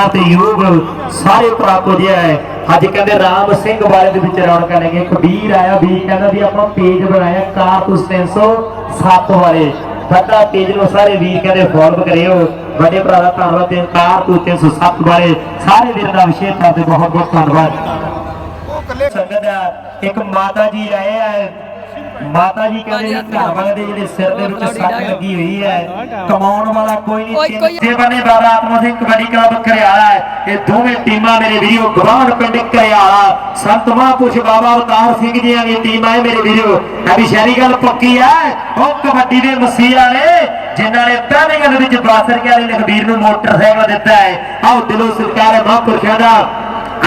ਸਤਿਕਾਰ ਤੇ ਯੋਗ ਸਾਰੇ ਪ੍ਰਾਪਤ ਹੋਇਆ ਹੈ ਅੱਜ ਕਹਿੰਦੇ ਰਾਮ ਸਿੰਘ ਵਾਲੇ ਦੇ ਵਿੱਚ ਰੌਣਕਾਂ ਲੱਗੇ ਇੱਕ ਵੀਰ ਆਇਆ ਵੀਰ ਕਹਿੰਦਾ ਵੀ ਆਪਾਂ ਪੇਜ ਬਣਾਇਆ ਕਾਰਤੂਸ 307 ਵਾਲੇ ਵੱਡਾ ਪੇਜ ਨੂੰ ਸਾਰੇ ਵੀਰ ਕਹਿੰਦੇ ਫੋਲੋ ਕਰਿਓ। ਵੱਡੇ ਭਰਾ ਦਾ ਧੰਨਵਾਦ ਤੇ ਕਾਰਤੂਸ 307 ਵਾਲੇ ਸਾਰੇ ਵੀਰਾਂ ਦਾ ਵਿਸ਼ੇਸ਼ ਤੌਰ ਤੇ ਬਹੁਤ ਬਹੁਤ ਧੰਨਵਾਦ ਸੰਗਤ ਇੱਕ ਮਾਤਾ ਜੀ ਆਏ ਆ ਮਾਤਾ ਜੀ ਕਹਿੰਦੇ ਵੀ ਘਰ ਵਾਲੇ ਦੇ ਜਿਹੜੇ ਸਿਰ ਦੇ ਵਿੱਚ ਸੱਟ ਲੱਗੀ ਹੋਈ ਹੈ। ਕਮਾਉਣ ਵਾਲਾ ਕੋਈ ਨਹੀਂ ਸੇਵਾ ਨੇ ਬਾਬਾ ਆਤਮਾ ਸਿੰਘ ਕਬੱਡੀ ਕਲੱਬ ਕਰਿਆਲਾ ਹੈ। ਇਹ ਦੋਵੇਂ ਟੀਮਾਂ ਮੇਰੇ ਵੀਰੋ ਗਵਾਂਢ ਪਿੰਡ ਕਰਿਆਲਾ ਸੰਤ ਮਹਾਂਪੁਰਸ਼ ਬਾਬਾ ਅਵਤਾਰ ਸਿੰਘ ਜੀ ਦੀ ਟੀਮ ਹੈ ਮੇਰੇ ਵੀਰੋ। ਵੀ ਸ਼ਹਿਰੀ ਗੱਲ ਪੱਕੀ ਹੈ। ਉਹ ਕਬੱਡੀ ਦੇ ਮਸੀਹ ਵਾਲੇ ਜਿਨ੍ਹਾਂ ਨੇ ਪਹਿਲੀਆਂ ਦੇ ਵਿੱਚ ਬਾਸਰ ਕੇ ਵਾਲੇ ਲਖਬੀਰ ਨੂੰ ਮੋਟਰਸਾਈਕਲ ਦਿੱਤਾ ਹੈ। ਆਓ ਦਿਲੋਂ ਸਤਿਕਾਰ ਹੈ ਮਹਾਂਪੁਰਸ਼ਾਂ ਦਾ।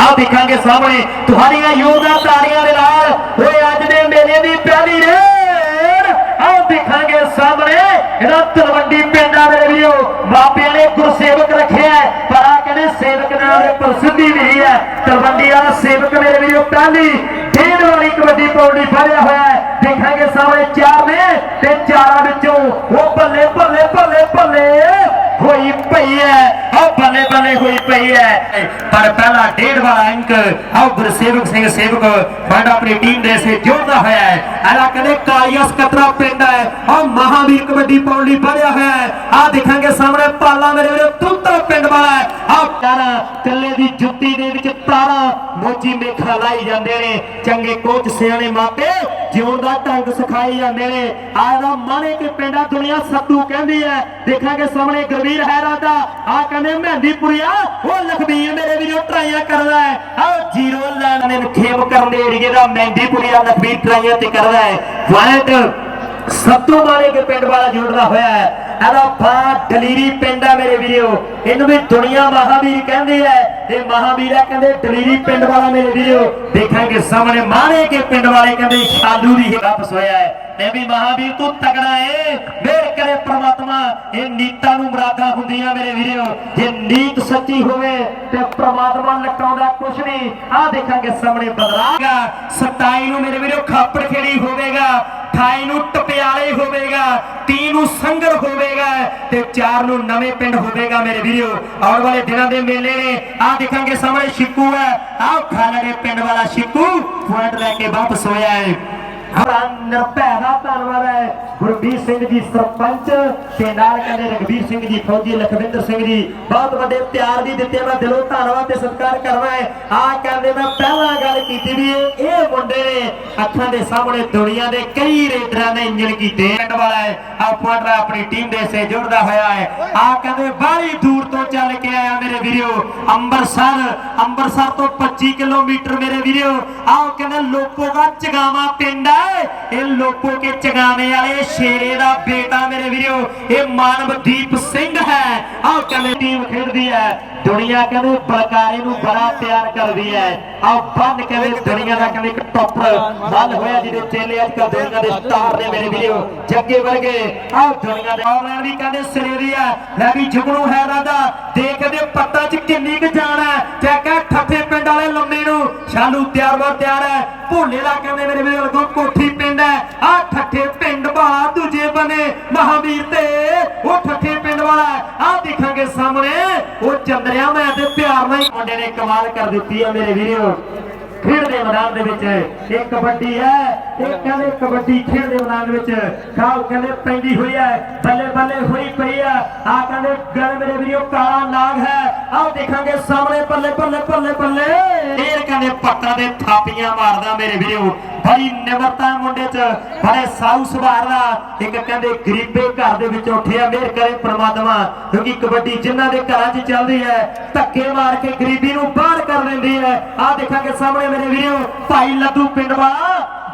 ਆਹ ਦੇਖਾਂਗੇ ਸਾਹਮਣੇ ਤੁਹਾਡੀਆਂ ਯੋਧਾ ਤਾੜੀਆਂ ਦੇ ਨਾਲ। ਓਏ ਅੱਜ ਦੇ ਮੇਲੇ ਦੀ ਪਹਿਲੀ ਰੇਡ। ਆਓ ਦੇਖਾਂਗੇ ਸਾਹਮਣੇ। ਇਹਦਾ ਤਲਵੰਡੀ ਪਿੰਡਾਂ ਦੇ ਵੀਰੋ ਬਾਬਿਆਂ ਨੇ ਗੁਰਸੇਵਕ ਰੱਖਿਆ ਪਰ ਆ ਕਹਿੰਦੇ ਸੇਵਕ ਨਾਲ ਦੇ ਪ੍ਰਸਿੱਧੀ ਨਹੀਂ ਹੈ। ਤਲਵੰਡੀ ਵਾਲਾ ਸੇਵਕ ਮੇਰੇ ਵੀਰੋ, ਪਹਿਲੀ ਡੇਢ ਵਾਲੀ ਕਬੱਡੀ ਪੌੜੀ ਫੜਿਆ ਹੋਇਆ ਹੈ। ਦੇਖਾਂਗੇ ਸਾਹਮਣੇ ਚਾਰ ਨੇ ਤੇ ਚਾਰਾਂ ਵਿੱਚੋਂ ਉਹ ਬੱਲੇ ਬੱਲੇ ਬੱਲੇ ਬੱਲੇ ਹੋਈ ਪਈ ਹੈ। ਆਹ ਬੱਲੇ ਬੱਲੇ ਹੋਈ ਪਈ ਹੈ ਪਰ ਪਹਿਲਾ ਡੇਢ ਵਾਲਾ ਅੰਕ ਆਹ ਗੁਰਸੇਵਕ ਸਿੰਘ ਸੇਵਕ ਫੰਡ ਆਪਣੀ ਟੀਮ ਦੇ ਸੇ ਜੋੜਦਾ ਹੋਇਆ ਹੈ ਐਲਾ ਕਹਿੰਦੇ ਕਾਲੀਆ ਸਕਤਰਾ ਪਿੰਡ ਹੈ ਆਹ ਮਹਾਵੀਰ ਕਬੱਡੀ ਪਾਉਣ ਲਈ ਵਧਿਆ ਹੋਇਆ ਹੈ ਆਹ ਦੇਖਾਂਗੇ ਸਾਹਮਣੇ ਪਾਲਾ ਮੇਰੇ ਵੀਰੋ ਤੁੰਤਾ ਪਿੰਡ ਵਾਲਾ ਹੈ ਆਹ ਤਾਰਾ ਕੱਲੇ ਦੀ ਜੁੱਤੀ ਦੇ ਵਿੱਚ ਤਾਰਾ ਮੋਚੀ ਮੇਖਾ ਲਾਈ ਜਾਂਦੇ ਨੇ ਚੰਗੇ ਕੋਚ ਸਿਆਣੇ ਮਾਪੇ ਜਿਉਣ ਦਾ ਢੰਗ ਸਿਖਾਈ ਜਾਂਦੇ ਨੇ ਆਹ ਦਾ ਮਾਣੇ ਕੇ ਪਿੰਡਾ ਦੁਨੀਆ ਸੱਤੂ ਕਹਿੰਦੀ ਹੈ। ਦੇਖਾਂਗੇ ਸਾਹਮਣੇ ਗੁਰਵੀਰ ਹੈਰਾ ਦਾ, ਆਹ ਕਹਿੰਦੇ ਮਹਿੰਦੀਪੁਰੀਆ ਉਹ ਲਖਬੀਰ ਮੇਰੇ ਵੀਰੋ ਟਰਾਈਆਂ ਕਰਦਾ ਹੈ। ਆਹ ਜੀਰੋ ਲੈਣ ਨੇ ਖੇਮ ਕਰਨ ਦੇ ਏਰੀਏ ਦਾ ਮਹਿੰਦੀਪੁਰੀਆ ਲਖਬੀਰ ਟਰਾਈਆਂ ਤੇ ਕਰਦਾ ਹੈ। ਪੁਆਇੰਟ ਸੱਤੂ ਮਾਰੇ ਕੇ ਪਿੰਡ ਵਾਲਾ ਜੁੜਦਾ ਹੋਇਆ ਹੈ। ਇਹਦਾ ਬਾ ਦਲੀਰੀ ਪਿੰਡ ਹੈ ਮੇਰੇ ਵੀਰੋ। ਇਹਨੂੰ ਵੀ ਦੁਨੀਆ ਮਹਾਵੀਰ ਕਹਿੰਦੇ ਐ ਇਹ ਮਹਾਵੀਰ ਕਹਿੰਦੇ ਦਲੀਰੀ ਪਿੰਡ ਵਾਲਾ ਮੇਰੇ ਵੀਰੋ, ਦੇਖਾਂਗੇ ਸਾਹਮਣੇ ਮਾਰੇ ਕੇ ਪਿੰਡ ਵਾਲੇ ਕਹਿੰਦੇ, ਸ਼ਾਲੂ ਦੀ ਵਾਪਸ ਹੋਇਆ ਹੈ। ਇਹ ਵੀ ਮਹਾਵੀਰ ਤੂੰ ਤਗੜਾ ਏ। ਮੇਰ ਕਰੇ ਪ੍ਰਮਾਤਮਾ, ਇਹ ਨੀਤਾਂ ਨੂੰ ਮੁਰਾਦਾਂ ਹੁੰਦੀਆਂ ਮੇਰੇ ਵੀਰਿਓ ਜੇ ਨੀਤ ਸੱਚੀ ਹੋਵੇ, ਤੇ ਪ੍ਰਮਾਤਮਾ ਲਟਾਉਂਦਾ ਕੁਛ ਨਹੀਂ। ਆਹ ਦੇਖਾਂਗੇ ਸਾਹਮਣੇ ਬਦਲਾਗਾ 27 ਨੂੰ ਮੇਰੇ ਵੀਰਿਓ ਖਾਪੜ ਖੇੜੀ ਹੋਵੇਗਾ। 28 ਨੂੰ ਟਪਿਆਲੇ ਹੋਵੇਗਾ 30 ਨੂੰ ਸੰਗਰ ਹੋਵੇਗਾ ਤੇ 4 ਨੂੰ ਨਵੇਂ ਪਿੰਡ ਹੋਵੇਗਾ ਮੇਰੇ ਵੀਰੋ। ਆਉਣ ਵਾਲੇ ਦਿਨਾਂ ਦੇ ਮੇਲੇ ਨੇ, ਆਹ ਦੇਖਾਂਗੇ ਸਾਹਮਣੇ ਸ਼ਿਕੂ ਹੈ। ਆਹ ਖਾਲੜੇ ਪਿੰਡ ਵਾਲਾ ਸ਼ਿਕੂ ਪੁਆਇੰਟ ਲੈ ਕੇ ਵਾਪਸ ਹੋਇਆ ਹੈ। ਬੜਾ ਨਿਰਭੈ ਦਾ ਧੰਨਵਾਦ ਹੈ ਗੁਰਬੀਰ ਸਿੰਘ ਜੀ ਸਰਪੰਚ ਤੇ ਨਾਲ ਕਹਿੰਦੇ ਰਗਵੀਰ ਸਿੰਘ ਜੀ ਫੌਜੀ ਲਖਵਿੰਦਰ ਸਿੰਘ ਜੀ ਬਹੁਤ ਵੱਡੇ ਪਿਆਰ ਵੀ ਦਿੱਤੇ ਮੈਂ ਦਿਲੋਂ ਧੰਨਵਾਦ ਤੇ ਸਤਿਕਾਰ ਕਰਨਾ ਹੈ ਆ ਕਹਿੰਦੇ ਮੈਂ ਪਹਿਲਾਂ ਗੱਲ ਕੀਤੀ ਵੀ ਇਹ ਮੁੰਡੇ ਨੇ ਅੱਖਾਂ ਦੇ ਸਾਹਮਣੇ ਦੁਨੀਆ ਦੇ ਕਈ ਰੇਡਰਾਂ ਨੇ ਇੰਜਣ ਕੀਤੇ ਪਿੰਡ ਵਾਲਾ ਹੈ ਆ ਪੁਆਟਰ ਆਪਣੀ ਟੀਮ ਦੇ ਸੇ ਜੁੜਦਾ ਹੋਇਆ ਹੈ ਆ ਕਹਿੰਦੇ ਬਾਹਲੀ ਦੂਰ ਤੋਂ ਚੱਲ ਕੇ ਆਇਆ ਮੇਰੇ ਵੀਰੋ ਅੰਮ੍ਰਿਤਸਰ ਅੰਮ੍ਰਿਤਸਰ ਤੋਂ 25 ਕਿਲੋਮੀਟਰ ਮੇਰੇ ਵੀਰੋ। ਆਹ ਕਹਿੰਦੇ ਲੋਪੋ ਦਾ ਚਗਾਵਾ ਪਿੰਡ ਹੈ ਇਹ ਲੋਕੋ ਕੇ ਚਗਾਵੇ ਵਾਲੇ ਸ਼ੇਰੇ ਦਾ ਬੇਟਾ ਮੇਰੇ ਵੀਰੋ, ਇਹ ਮਾਨਵਦੀਪ ਸਿੰਘ ਹੈ। ਆਹ ਕਹਿੰਦੇ ਟੀਮ ਖੇਡਦੀ ਹੈ। ਦੁਨੀਆ ਕਹਿੰਦੇ ਬਲਕਾਰੇ ਨੂੰ ਬੜਾ ਪਿਆਰ ਕਰਦੀ ਹੈ। ਆਹ ਬੰਨ ਕਹਿੰਦੇ ਦੁਨੀਆ ਦਾ ਕਹਿੰਦੇ ਇੱਕ ਟੌਪਰ ਮੱਲ ਹੋਇਆ ਜਿਹਦੇ ਚੇਲੇ ਅੱਜ ਕੱਲ ਦੁਨੀਆ ਦੇ ਸਟਾਰ ਨੇ ਮੇਰੇ ਵੀਰੋ। ਜੱਗੇ ਵਰਗੇ, ਆਹ ਦੁਨੀਆ ਦੇ ਆਨਲਾਈਨ ਵੀ ਕਹਿੰਦੇ ਸਿਰੇ ਹੈ ਲੈ ਵੀ ਜੁਗਨੂ ਹੈ ਰਾਦਾ ਦੇਖਦੇ ਪੱਤਾ ਚ ਕਿੰਨੀ ਕੁ ਜਾਣ ਹੈ। ਚੈੱਕਾ ਠੱਠੇ ਪਿੰਡ ਵਾਲੇ ਲੰਮੇ ਨੂੰ ਸ਼ਾਲੂ ਤਿਆਰ ਬਰ ਤਿਆਰ ਹੈ। ਭੋਲੇ ਦਾ ਕਹਿੰਦੇ ਮੇਰੇ ਵੀਰੋ ਲਗੋ ਕੋਠੀ ਪਿੰਡ ਹੈ। ਆਹ ਠੱਠੇ ਪਿੰਡ ਵਾਲਾ ਦੂਜੇ ਬਨੇ ਮਹਾਵੀਰ ਤੇ, ਉਹ ਠੱਠੇ ਪਿੰਡ ਵਾਲਾ ਆਹ ਦੇਖਾਂਗੇ ਸਾਹਮਣੇ, ਉਹ ਚੰਦਰਿਆ ਮੈਂ ਤੇ ਪਿਆਰ ਨਾਲ ਹੀ ਮੁੰਡੇ ਨੇ ਕਮਾਲ ਕਰ ਦਿੱਤੀ ਹੈ ਮੇਰੇ ਵੀਰੋ। ਖੇਡ ਦੇ ਮੈਦਾਨ ਦੇ ਵਿੱਚ ਇਹ ਕਬੱਡੀ ਹੈ, ਇਹ ਕਹਿੰਦੇ ਕਬੱਡੀ ਖੇਡ ਦੇ ਮੈਦਾਨ ਵਿੱਚ। ਖਾਓ ਕਹਿੰਦੇ ਪੈਂਦੀ ਹੋਈ ਹੈ, ਬੱਲੇ ਬੱਲੇ ਹੋਈ ਪਈ ਹੈ ਆ ਕਹਿੰਦੇ ਗਲ ਮੇਰੇ ਵੀਰੋ, ਕਾਲਾ ਨਾਗ ਹੈ। ਆਓ ਦੇਖਾਂਗੇ ਸਾਹਮਣੇ ਬੱਲੇ ਬੱਲੇ ਬੱਲੇ ਬੱਲੇ ਇਹ ਕਹਿੰਦੇ ਪੱਟਾਂ ਦੇ ਥਾਪੀਆਂ ਮਾਰਦਾ ਮੇਰੇ ਵੀਰੋ। ਬੜੀ ਨਿਮਰਤਾ ਮੁੰਡੇ 'ਚ, ਬੜੇ ਸਾਊ ਸੁਭਾਅ ਦਾ। ਇੱਕ ਕਹਿੰਦੇ ਗਰੀਬੇ ਘਰ ਦੇ ਵਿੱਚ ਉੱਠਿਆ ਮਿਹਰ ਕਰੇ ਪ੍ਰਮਾਤਮਾ, ਕਿਉਂਕਿ ਕਬੱਡੀ ਜਿਨ੍ਹਾਂ ਦੇ ਘਰਾਂ 'ਚ ਚੱਲਦੀ ਹੈ, ਧੱਕੇ ਮਾਰ ਕੇ ਗਰੀਬੀ ਨੂੰ ਬਾਹਰ ਕਰ ਲੈਂਦੀ ਹੈ। ਆਹ ਦੇਖਾਂਗੇ ਸਾਹਮਣੇ ਮੇਰੇ ਵੀਰੋ, ਭਾਈ ਲੱਦੂ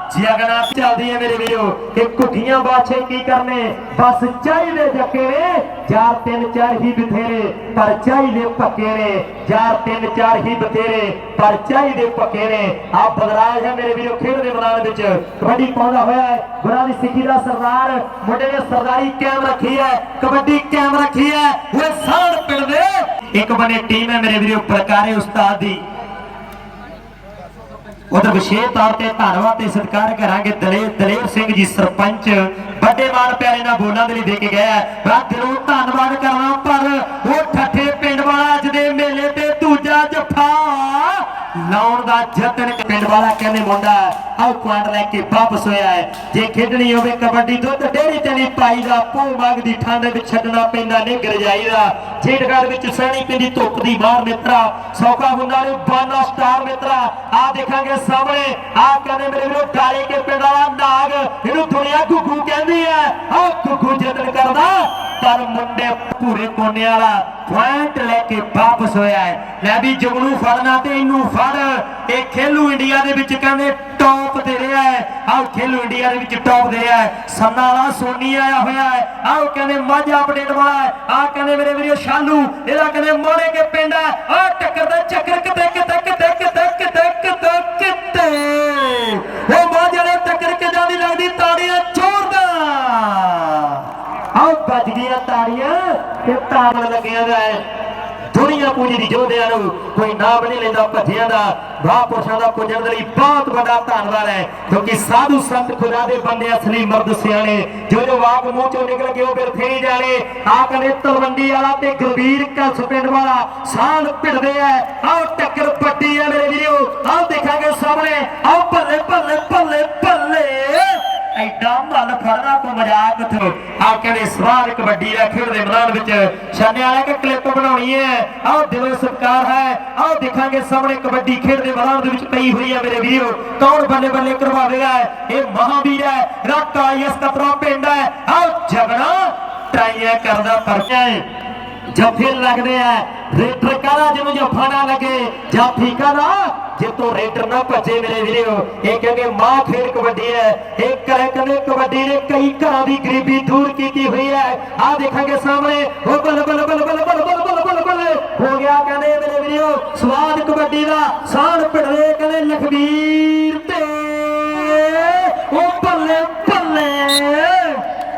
ਪਿੰਡ ਵਾਲਾ ਜਗਨਾ ਚੱਲਦੀ ਹੈ ਮੇਰੇ ਵੀਰੋ ਇਹ ਘੁੱਗੀਆਂ ਬਾਛੇ ਕੀ ਕਰਨੇ ਬਸ ਚਾਹੀਦੇ ਜੱਕੇ ਨੇ ਚਾਰ ਤਿੰਨ ਚਾਰ ਹੀ ਬਥੇਰੇ ਪਰ ਚਾਹੀਦੇ ਪੱਕੇ ਨੇ ਚਾਰ ਤਿੰਨ ਚਾਰ ਹੀ ਬਥੇਰੇ ਪਰ ਚਾਹੀਦੇ ਪੱਕੇ ਨੇ ਆ ਬਦਰਾਜ ਹੈ ਮੇਰੇ ਵੀਰੋ ਖੇਡ ਦੇ ਮੈਦਾਨ ਵਿੱਚ ਕਬੱਡੀ ਪਾਉਂਦਾ ਹੋਇਆ ਹੈ ਗੁਰਾਂ ਦੀ ਸਿੱਖੀ ਦਾ ਸਰਦਾਰ ਮੁੰਡੇ ਨੇ ਸਰਦਾਰੀ ਕਾਇਮ ਰੱਖੀ ਹੈ ਕਬੱਡੀ ਕਾਇਮ ਰੱਖੀ ਹੈ ਉਹ ਸਾੜ ਪਿੰਡ ਦੇ ਇੱਕ ਬਨੇ ਟੀਮ ਹੈ ਮੇਰੇ ਵੀਰੋ ਪ੍ਰਕਾਰੇ ਉਸਤਾਦ ਦੀ ਉਧਰ ਵਿਸ਼ੇਸ਼ ਤੌਰ ਤੇ ਧੰਨਵਾਦ ਤੇ ਸਤਿਕਾਰ ਕਰਾਂਗੇ ਦਲੇਰ ਦਲੇਰ ਸਿੰਘ ਜੀ, ਸਰਪੰਚ। ਵੱਡੇ ਮਾਨ ਪਿਆਰੇ ਨਾਲ ਬੋਲਾਂ ਦੇ ਲਈ ਦੇ ਕੇ ਗਿਆ ਮੈਂ ਦਿਲੋਂ ਧੰਨਵਾਦ ਕਰਨਾ ਪਰ ਉਹ ਠੱਠੇ ਪਿੰਡ ਵਾਲਾ ਅੱਜ ਦੇ ਮੇਲੇ ਤੇ ਦੂਜਾ ਜੱਫਾ। ਲਾਉਣ ਦਾ ਯਤਨ ਪਿੰਡ ਵਾਲਾ ਕਹਿੰਦੇ ਮੁੰਡਾ ਆਉ ਪੁਆਇੰਟ ਲੈ ਕੇ ਵਾਪਸ ਹੋਇਆ ਹੈ। ਜੇ ਖੇਡਣੀ ਹੋਵੇ ਕਬੱਡੀ ਦੁੱਧ, ਡੇਰੀ ਤੇ ਨਹੀਂ ਪਾਈ ਦਾ ਪੋ ਮੰਗਦੀ ਠੰਡ ਵਿੱਚ ਛੱਡਣਾ ਪੈਂਦਾ ਨਹੀਂ ਗਰਜਾਈ ਦਾ ਜੇਟਗੜ ਵਿੱਚ ਸਹਿਣੀ ਪੈਂਦੀ ਧੁੱਪ ਦੀ ਮਾਰ ਮਿੱਤਰਾ ਸੌਕਾ ਹੁੰਦਾ ਨੇ, ਬਾਨਾ ਸਟਾਰ ਮਿੱਤਰਾ। ਆ ਦੇਖਾਂਗੇ ਸਾਹਮਣੇ ਆ ਕਹਿੰਦੇ ਮੇਰੇ ਵੀਰੋ, ਡਾਲੇ ਕੇ ਪਿੰਡ ਵਾਲਾ ਨਾਗ, ਇਹਨੂੰ ਦੁਨੀਆ ਗੁੱਗੂ ਕਹਿੰਦੀ ਹੈ। ਆਹ ਗੁੱਗੂ ਯਤਨ ਕਰਦਾ। ਪਰ ਮੁੰਡੇ ਪੂਰੇ ਕੋਨੇ ਵਾਲਾ ਪੁਆਇੰਟ ਲੈ ਕੇ ਵਾਪਸ ਹੋਇਆ ਹੈ। ਲੈ ਵੀ ਜਗਨੂ ਫੜਨਾ ਤੇ ਇਹਨੂੰ ਫੜ। ਇਹ ਖੇਲੂ ਇੰਡੀਆ ਦੇ ਵਿੱਚ ਕਹਿੰਦੇ ਟੌਪ ਦੇ ਰਿਹਾ ਹੈ। ਆਹ ਖੇਲੂ ਇੰਡੀਆ ਦੇ ਵਿੱਚ ਟੌਪ ਦੇ ਰਿਹਾ ਹੈ। ਸੰਨਾ ਵਾਲਾ ਸੋਨੀ ਆਇਆ ਹੋਇਆ ਹੈ। ਆਹ ਕਹਿੰਦੇ ਮਾਝਾ ਅਪਡੇਟ ਵਾਲਾ ਹੈ। ਆਹ ਕਹਿੰਦੇ ਮੇਰੇ ਵੀਰੋ ਸ਼ਾਲੂ, ਇਹਦਾ ਕਹਿੰਦੇ ਮੋੜੇ ਕੇ ਪਿੰਡ ਹੈ। ਆਹ ਟੱਕਰ ਦਾ ਚੱਕਰ ਕਿਤੇ ਕਿਤੇ ਕਿਤੇ ਕਿਤੇ ਕਿਤੇ ਕਿਤੇ ਕਿਤੇ। ਉਹ ਮਾਝੇ ਨੇ ਟੱਕਰ ਕੇ ਜਾਂਦੀ ਲੱਗਦੀ ਤਾੜੀਆਂ, ਜ਼ੋਰਦਾਰ। ਆਓ ਤਾੜੀਆਂ ਤੇ ਤਾੜਨ ਲੱਗਿਆ ਦਾ ਦੁਨੀਆ ਪੂਜੀ ਦੀ ਜੋਧਿਆਂ ਨੂੰ ਕੋਈ ਨਾਮ ਨਹੀਂ ਲੈਂਦਾ, ਭੱਜਿਆਂ ਦਾ, ਮਹਾਂਪੁਰਸ਼ਾਂ ਦਾ ਪੁੱਜਣ ਦੇ ਲਈ ਬਹੁਤ ਵੱਡਾ ਧੰਨਵਾਦ ਹੈ। ਕਿਉਂਕਿ ਸਾਧੂ ਸੰਤ ਖੁਦਾ ਦੇ ਬੰਦੇ ਅਸਲੀ ਮਰਦ ਸਿਆਣੇ, ਜੋ ਜੋ ਵਾਕ ਮੂੰਹ ਚੋਂ ਨਿਕਲ ਕੇ ਉਹ ਫਿਰ ਫੇਰੀ ਜਾਣੇ। ਆ ਕਹਿੰਦੇ ਤਲਵੰਡੀ ਵਾਲਾ ਤੇ ਗੁਰਵੀਰ ਕਲਸ ਪਿੰਡ ਵਾਲਾ ਸਾਨ ਭਿੜਦੇ ਐ ਆਓ ਟੱਕਰ ਪੱਟੀ ਐ ਮੇਰੇ ਵੀਰੋ। ਆਓ ਦੇਖਾਂਗੇ ਸਾਹਮਣੇ। ਆਓ ਭੱਲੇ ਭੱਲੇ ਭੱਲੇ ਭੱਲੇ। ਐਡਾ ਫੜਨਾ ਕੋ ਮਜ਼ਾਕ ਉਥੋਂ ਆ ਕਹਿੰਦੇ ਸਵਾਰ ਕਬੱਡੀ ਦਾ ਖੇਡ ਦੇ ਮੈਦਾਨ ਵਿੱਚ। ਛਾਨੇ ਵਾਲਾ ਕਿ ਕਲਿੱਪ ਬਣਾਉਣੀ ਹੈ। ਆਓ ਦਿਲੋਂ ਸਤਿਕਾਰ ਹੈ। ਆਓ ਦੇਖਾਂਗੇ ਸਾਹਮਣੇ ਕਬੱਡੀ ਖੇਡ ਦੇ ਮੈਦਾਨ ਦੇ ਵਿੱਚ ਪਈ ਹੋਈ ਹੈ ਮੇਰੇ ਵੀਰੋ। ਕੌਣ ਬੱਲੇ ਬੱਲੇ ਕਰਵਾਵੇਗਾ? ਇਹ ਮਹਾਵੀਰ ਹੈ। ਰਾਕਾ ਇਸ ਕਤਰਾ ਪਿੰਡ ਹੈ। ਆਓ ਝਗੜਾ ਟਰਾਈਆਂ ਕਰਦਾ ਪਰਚਾ ਹੈ। ਜੱਫੇ ਲੱਗਦੇ ਆ ਰੇਡਰ ਕਾਲਾ ਜਿਹਨੂੰ ਜੱਫਾ ਨਾ ਲੱਗੇ? ਜਾਂ ਫੀਕਾ ਨਾ ਜਿੱਤੋਂ ਰੇਡਰ ਨਾ ਭੱਜੇ ਮੇਰੇ ਵੀਰੋ। ਇਹ ਕਹਿੰਦੇ ਮਾਂ ਖੇਡ ਕਬੱਡੀ ਹੈ। ਇਹ ਕਰੇ ਕਹਿੰਦੇ ਕਬੱਡੀ ਨੇ ਕਈ ਘਰਾਂ ਦੀ ਗਰੀਬੀ ਦੂਰ ਕੀਤੀ ਹੋਈ ਹੈ। ਆ ਦੇਖਾਂਗੇ ਸਾਹਮਣੇ। ਉਹ ਬੱਲ ਬੱਲ ਬੱਲ ਬੱਲ ਬੱਲ ਬੱਲ ਬੱਲ ਬੱਲ ਬੱਲ ਹੋ ਗਿਆ ਕਹਿੰਦੇ ਮੇਰੇ ਵੀਰੋ। ਸਵਾਦ ਕਬੱਡੀ ਦਾ ਸਾਨ ਪਿੜਵੇ ਕਹਿੰਦੇ ਲਖਵੀਰ ਤੇ। ਉਹ ਬੱਲੇ ਬੱਲੇ।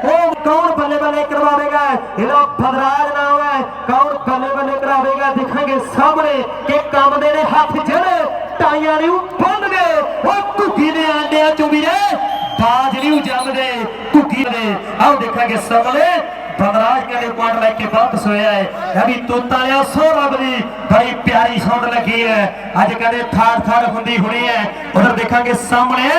ਉਹ ਕੌਣ ਬੱਲੇ ਬੱਲੇ ਕਰਵਾਵੇਗਾ? ਇਹਦਾ ਫਦਰਾਜ ਨਾਮ ਹੈ। ਕੌਣ ਬੱਲੇ ਬੱਲੇ ਕਰਾਵੇਗਾ? ਦੇਖਾਂਗੇ ਸਾਹਮਣੇ ਕਿ ਕੰਮ ਦੇ ਨੇ ਹੱਥ ਜਿਹੜੇ ਟਾਈਆਂ ਨੂੰ ਬੰਨ ਗਏ ਉਹ ਘੁੱਗੀ ਦੇ ਆਂਡਿਆਂ ਚੋਂ ਵੀ ਰੇ ਬਾਜ ਨਹੀਂ ਜੰਮਦੇ ਘੁੱਗੀ ਦੇ। ਆਓ ਦੇਖਾਂਗੇ ਸਾਹਮਣੇ। ਬਦਰਾਜ ਕਹਿੰਦੇ ਪੁਆਇੰਟ ਲੈ ਕੇ ਵਾਪਸ ਹੋਇਆ ਹੈ। ਇਹ ਵੀ ਤੋਤਾ ਲਿਆ ਸੋ ਰੱਬ ਦੀ। ਬੜੀ ਪਿਆਰੀ ਸੌਂਡ ਲੱਗੀ ਹੈ। ਅੱਜ ਕਹਿੰਦੇ, ਥਾੜ ਥਾੜ ਹੁੰਦੀ ਹੋਣੀ ਹੈ। ਉਧਰ ਦੇਖਾਂਗੇ ਸਾਹਮਣੇ।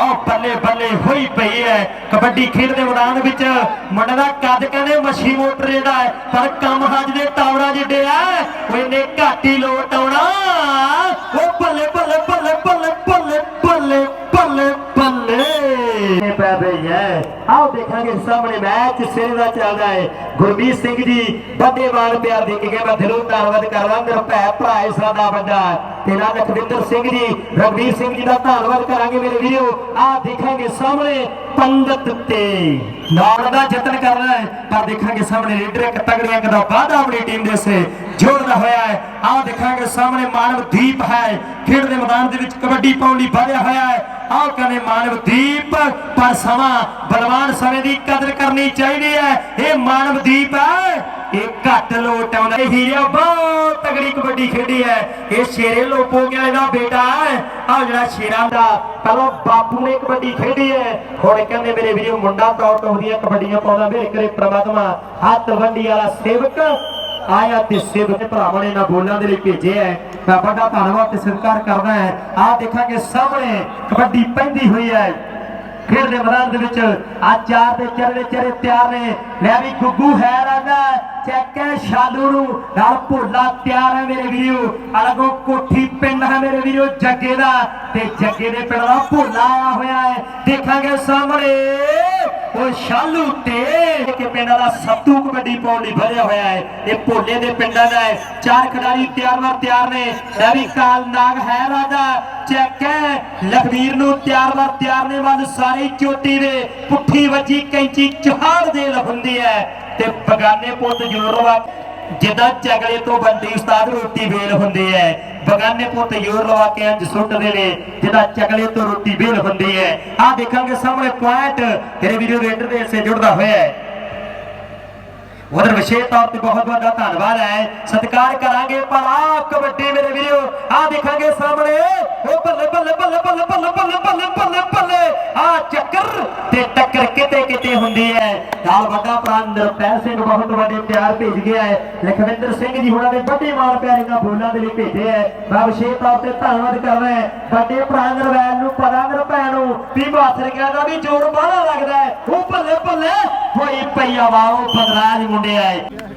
ਉਹ ਬੱਲੇ ਬੱਲੇ ਹੋਈ ਪਈ ਹੈ। ਕਬੱਡੀ ਖੇਡ ਦੇ ਮੈਦਾਨ ਵਿੱਚ ਮੁੰਡੇ ਦਾ ਕੱਦ ਕਹਿੰਦੇ, ਮੱਛੀ ਮੋਟਰ ਜਿਹੜਾ ਹੈ। ਪਰ ਕੰਮ ਹੱਜ ਦੇ ਟਾਵਰਾ ਜਿੱਡੇ ਆ। ਉਹ ਇਹਨੇ ਘੱਟ ਹੀ ਲੋਟ ਆਉਣਾ। ਉਹ ਬੱਲੇ ਬੱਲੇ ਬੱਲੇ ਬੱਲੇ ਬੱਲੇ ਬੱਲੇ ਬੱਲੇ ਬੱਲੇ ਪੈ ਰਹੀ ਹੈ ਆਓ ਦੇਖਾਂਗੇ ਸਾਹਮਣੇ ਮੈਚ ਸਿਰੇ ਦਾ ਚੱਲਦਾ ਹੈ ਗੁਰਮੀਤ ਸਿੰਘ ਜੀ ਵੱਡੇ ਵਾਲ ਪਿਆਰ ਦੇ ਕੇ ਗਏ ਮੈਂ ਦਿਲੋਂ ਧੰਨਵਾਦ ਕਰਦਾ ਮੇਰਾ ਭੈ ਭਰਾ ਹੈ ਸਾਡਾ ਵੱਡਾ ਤੇਰਾ ਲਖਵਿੰਦਰ ਸਿੰਘ ਜੀ ਰਗਵੀਰ ਸਿੰਘ ਜੀ ਦਾ ਧੰਨਵਾਦ ਕਰਾਂਗੇ ਮੇਰੇ ਵੀਰੋ ਆਹ ਦੇਖਾਂਗੇ ਸਾਹਮਣੇ ਪੰਡਤ ਤੇ ਨਾਲ ਦਾ ਯਤਨ ਕਰ ਰਿਹਾ ਹੈ ਪਰ ਦੇਖਾਂਗੇ ਸਾਹਮਣੇ ਲੀਡਰ ਇੱਕ ਤਗੜੀਆਂ ਕਦਾ ਵਾਧਾ ਆਪਣੀ ਟੀਮ ਦੇ ਸੇ ਜੋੜਦਾ ਹੋਇਆ ਹੈ। ਆਹ ਦੇਖਾਂਗੇ, ਸਾਹਮਣੇ ਮਾਨਵਦੀਪ ਹੈ। ਖੇਡ ਦੇ ਮੈਦਾਨ ਦੇ ਵਿੱਚ ਕਬੱਡੀ ਪਾਉਣ ਲਈ ਵਧਿਆ ਹੋਇਆ ਹੈ। ਆਹ ਕਹਿੰਦੇ ਮਾਨਵਦੀਪ ਪਰ ਸਮਾਂ ਬਲਵਾਨ ਸਮੇਂ ਦੀ ਕਦਰ ਕਰਨੀ ਚਾਹੀਦੀ ਹੈ। ਇਹ ਮਾਨਵਦੀਪ ਹੈ। ਇਹ ਘੱਟ ਲੋਟ ਆਉਂਦਾ ਇਹ ਬਹੁਤ ਤਗੜੀ ਕਬੱਡੀ ਖੇਡੀ ਹੈ। ਇਹ ਸ਼ੇਰੇ ਲੋਪੋ ਗਿਆ ਇਹਦਾ ਬੇਟਾ ਹੈ। ਆਹ ਜਿਹੜਾ ਸ਼ੇਰਾਂ ਦਾ ਪਹਿਲਾਂ ਬਾਪੂ ਨੇ ਕਬੱਡੀ ਖੇਡੀ ਹੈ। ਹੁਣ ਕਹਿੰਦੇ ਮੇਰੇ ਵੀਰੋ, ਮੁੰਡਾ ਟੌਪ ਟੌਪ ਦੀਆਂ ਕਬੱਡੀਆਂ ਪਾਉਂਦਾ। ਮੇਰੇ ਕਰੇ ਪ੍ਰਮਾਤਮਾ ਹੱਥ ਵੰਡੀ ਵਾਲਾ ਸੇਵਕ ਆਇਆ ਤੇ ਸੇਵਕ ਦੇ ਭਰਾਵਾਂ ਨੇ ਨਾ ਬੋਲਾਂ ਦੇ ਲਈ ਭੇਜਿਆ ਹੈ। ਮੈਂ ਵੱਡਾ ਧੰਨਵਾਦ ਤੇ ਸਤਿਕਾਰ ਕਰਦਾ ਹੈ। ਆਹ ਦੇਖਾਂਗੇ ਸਾਹਮਣੇ ਕਬੱਡੀ ਪੈਂਦੀ ਹੋਈ ਹੈ। ਖੇਡ ਦੇ ਮੈਦਾਨ ਦੇ ਵਿੱਚ ਆ ਚਾਰ ਦੇ ਚਰਵੇ ਚਰੇ ਤਿਆਰ ਨੇ। ਲੈ ਵੀ ਗੁੱਗੂ ਹੈ ਰਾਂਦਾ ਚੈੱਕ ਹੈ ਸ਼ਾਲੂ ਨੂੰ। ਨਾਲ ਭੋਲਾ ਤਿਆਰ ਹੈ ਮੇਰੇ ਵੀਰੋ। ਅਲਗੋ ਕੋਠੀ ਪਿੰਡ ਹੈ ਮੇਰੇ ਵੀਰੋ ਜੱਗੇ ਦਾ। ਤੇ ਜੱਗੇ ਦੇ ਪਿੰਡ ਦਾ ਭੋਲਾ ਆਇਆ ਹੋਇਆ ਹੈ। ਦੇਖਾਂਗੇ ਸਾਹਮਣੇ। ਉਹ ਸ਼ਾਲੂ ਤੇ ਕਿ ਪਿੰਡ ਦਾ ਸੱਤੂ ਕਬੱਡੀ ਪਾਉਣ ਲਈ ਵਧਿਆ ਹੋਇਆ ਹੈ ਇਹ ਭੋਲੇ ਦੇ ਪਿੰਡਾਂ ਦਾ ਹੈ। ਚਾਰ ਖਿਡਾਰੀ ਤਿਆਰ ਵਰ ਤਿਆਰ ਨੇ। ਲੈ ਕਾਲ ਨਾਗ ਹੈ ਰਾਜਾ, ਚੈੱਕ ਹੈ। ਲਖਵੀਰ ਨੂੰ ਤਿਆਰ ਵਰ ਤਿਆਰ ਨੇ, ਵੱਲ ਸਾਰੀ ਚੋਟੀ ਦੇ ਪੁੱਠੀ ਵੱਜੀ ਕੈਂਚੀ ਚਹਾੜ ਦੇ ਲਫੰਦੀ ਹੈ। ਤੇ ਬਗਾਨੇ ਪੁੱਤ ਜ਼ੋਰ ਲਵਾ ਜਿੱਦਾਂ ਚਗਲੇ ਤੋਂ ਬੰਦੀ ਉਸਤਾਦ ਰੋਟੀ ਵੇਲ ਹੁੰਦੀ ਹੈ, ਬਗਾਨੇ ਪੁੱਤ ਜ਼ੋਰ ਲਵਾ ਕੇ ਅੰਜ ਸੁੱਟਦੇ ਨੇ ਜਿੱਦਾਂ ਚਗਲੇ ਤੋਂ ਰੋਟੀ ਵੇਲ ਹੁੰਦੀ ਹੈ। ਆਹ ਦੇਖਾਂਗੇ ਸਾਹਮਣੇ ਪੁਆਇੰਟ, ਤੇਰੇ ਵੀਡੀਓ ਰੇਡਰ ਦੇ ਹਿੱਸੇ ਜੁੜਦਾ ਹੋਇਆ ਹੈ। ਉਧਰ ਵਿਸ਼ੇਸ਼ ਤੌਰ ਤੇ ਬਹੁਤ ਵੱਡਾ ਧੰਨਵਾਦ ਹੈ। ਸਤਿਕਾਰ ਕਰਾਂਗੇ ਪਰ ਆ ਕਬੱਡੀ ਮੇਰੇ ਵੀਰੋ, ਆਹ ਦੇਖਾਂਗੇ ਸਾਹਮਣੇ। ਉਹ ਬੱਲੇ ਬੱਲੇ ਬੱਲੇ ਬੱਲੇ ਬੱਲੇ ਬੱਲੇ ਬੱਲੇ ਬੱਲੇ ਬੱਲੇ ਆ ਚੱਕਰ ਤੇ ਟੱਕਰ ਕਿਤੇ ਕਿਤੇ ਹੁੰਦੀ ਹੈ ਨਾਲ ਵੱਡਾ ਭਰਾ ਨਿਰਪੈ ਸਿੰਘ ਬਹੁਤ ਵੱਡੇ ਪਿਆਰ ਭੇਜ ਗਿਆ ਹੈ ਲਖਵਿੰਦਰ ਸਿੰਘ ਜੀ ਹੁਣਾਂ ਦੇ ਵੱਡੇ ਮਾਣ ਪਿਆਰੇ ਨਾਲ ਬੋਲਾਂ ਦੇ ਲਈ ਭੇਜੇ ਹੈ ਮੈਂ ਵਿਸ਼ੇਸ਼ ਤੌਰ ਤੇ ਧੰਨਵਾਦ ਕਰਦਾ ਹਾਂ ਵੱਡੇ ਭਰਾ ਨਿਰਵੈਲ ਨੂੰ ਪਤਾ ਨਿਰਪੈ ਨੂੰ ਵੀ ਬਾਸਰ ਦਾ ਵੀ ਜੋਰ ਬਾਹਲਾ ਲੱਗਦਾ ਹੈ ਉਹ ਭੱਲੇ ਭੱਲੇ ਹੋਈ ਪਈ ਆ ਵਾ ਉਹ ਬਦਰਾਜ ਮੁੰਡਿਆ ਹੈ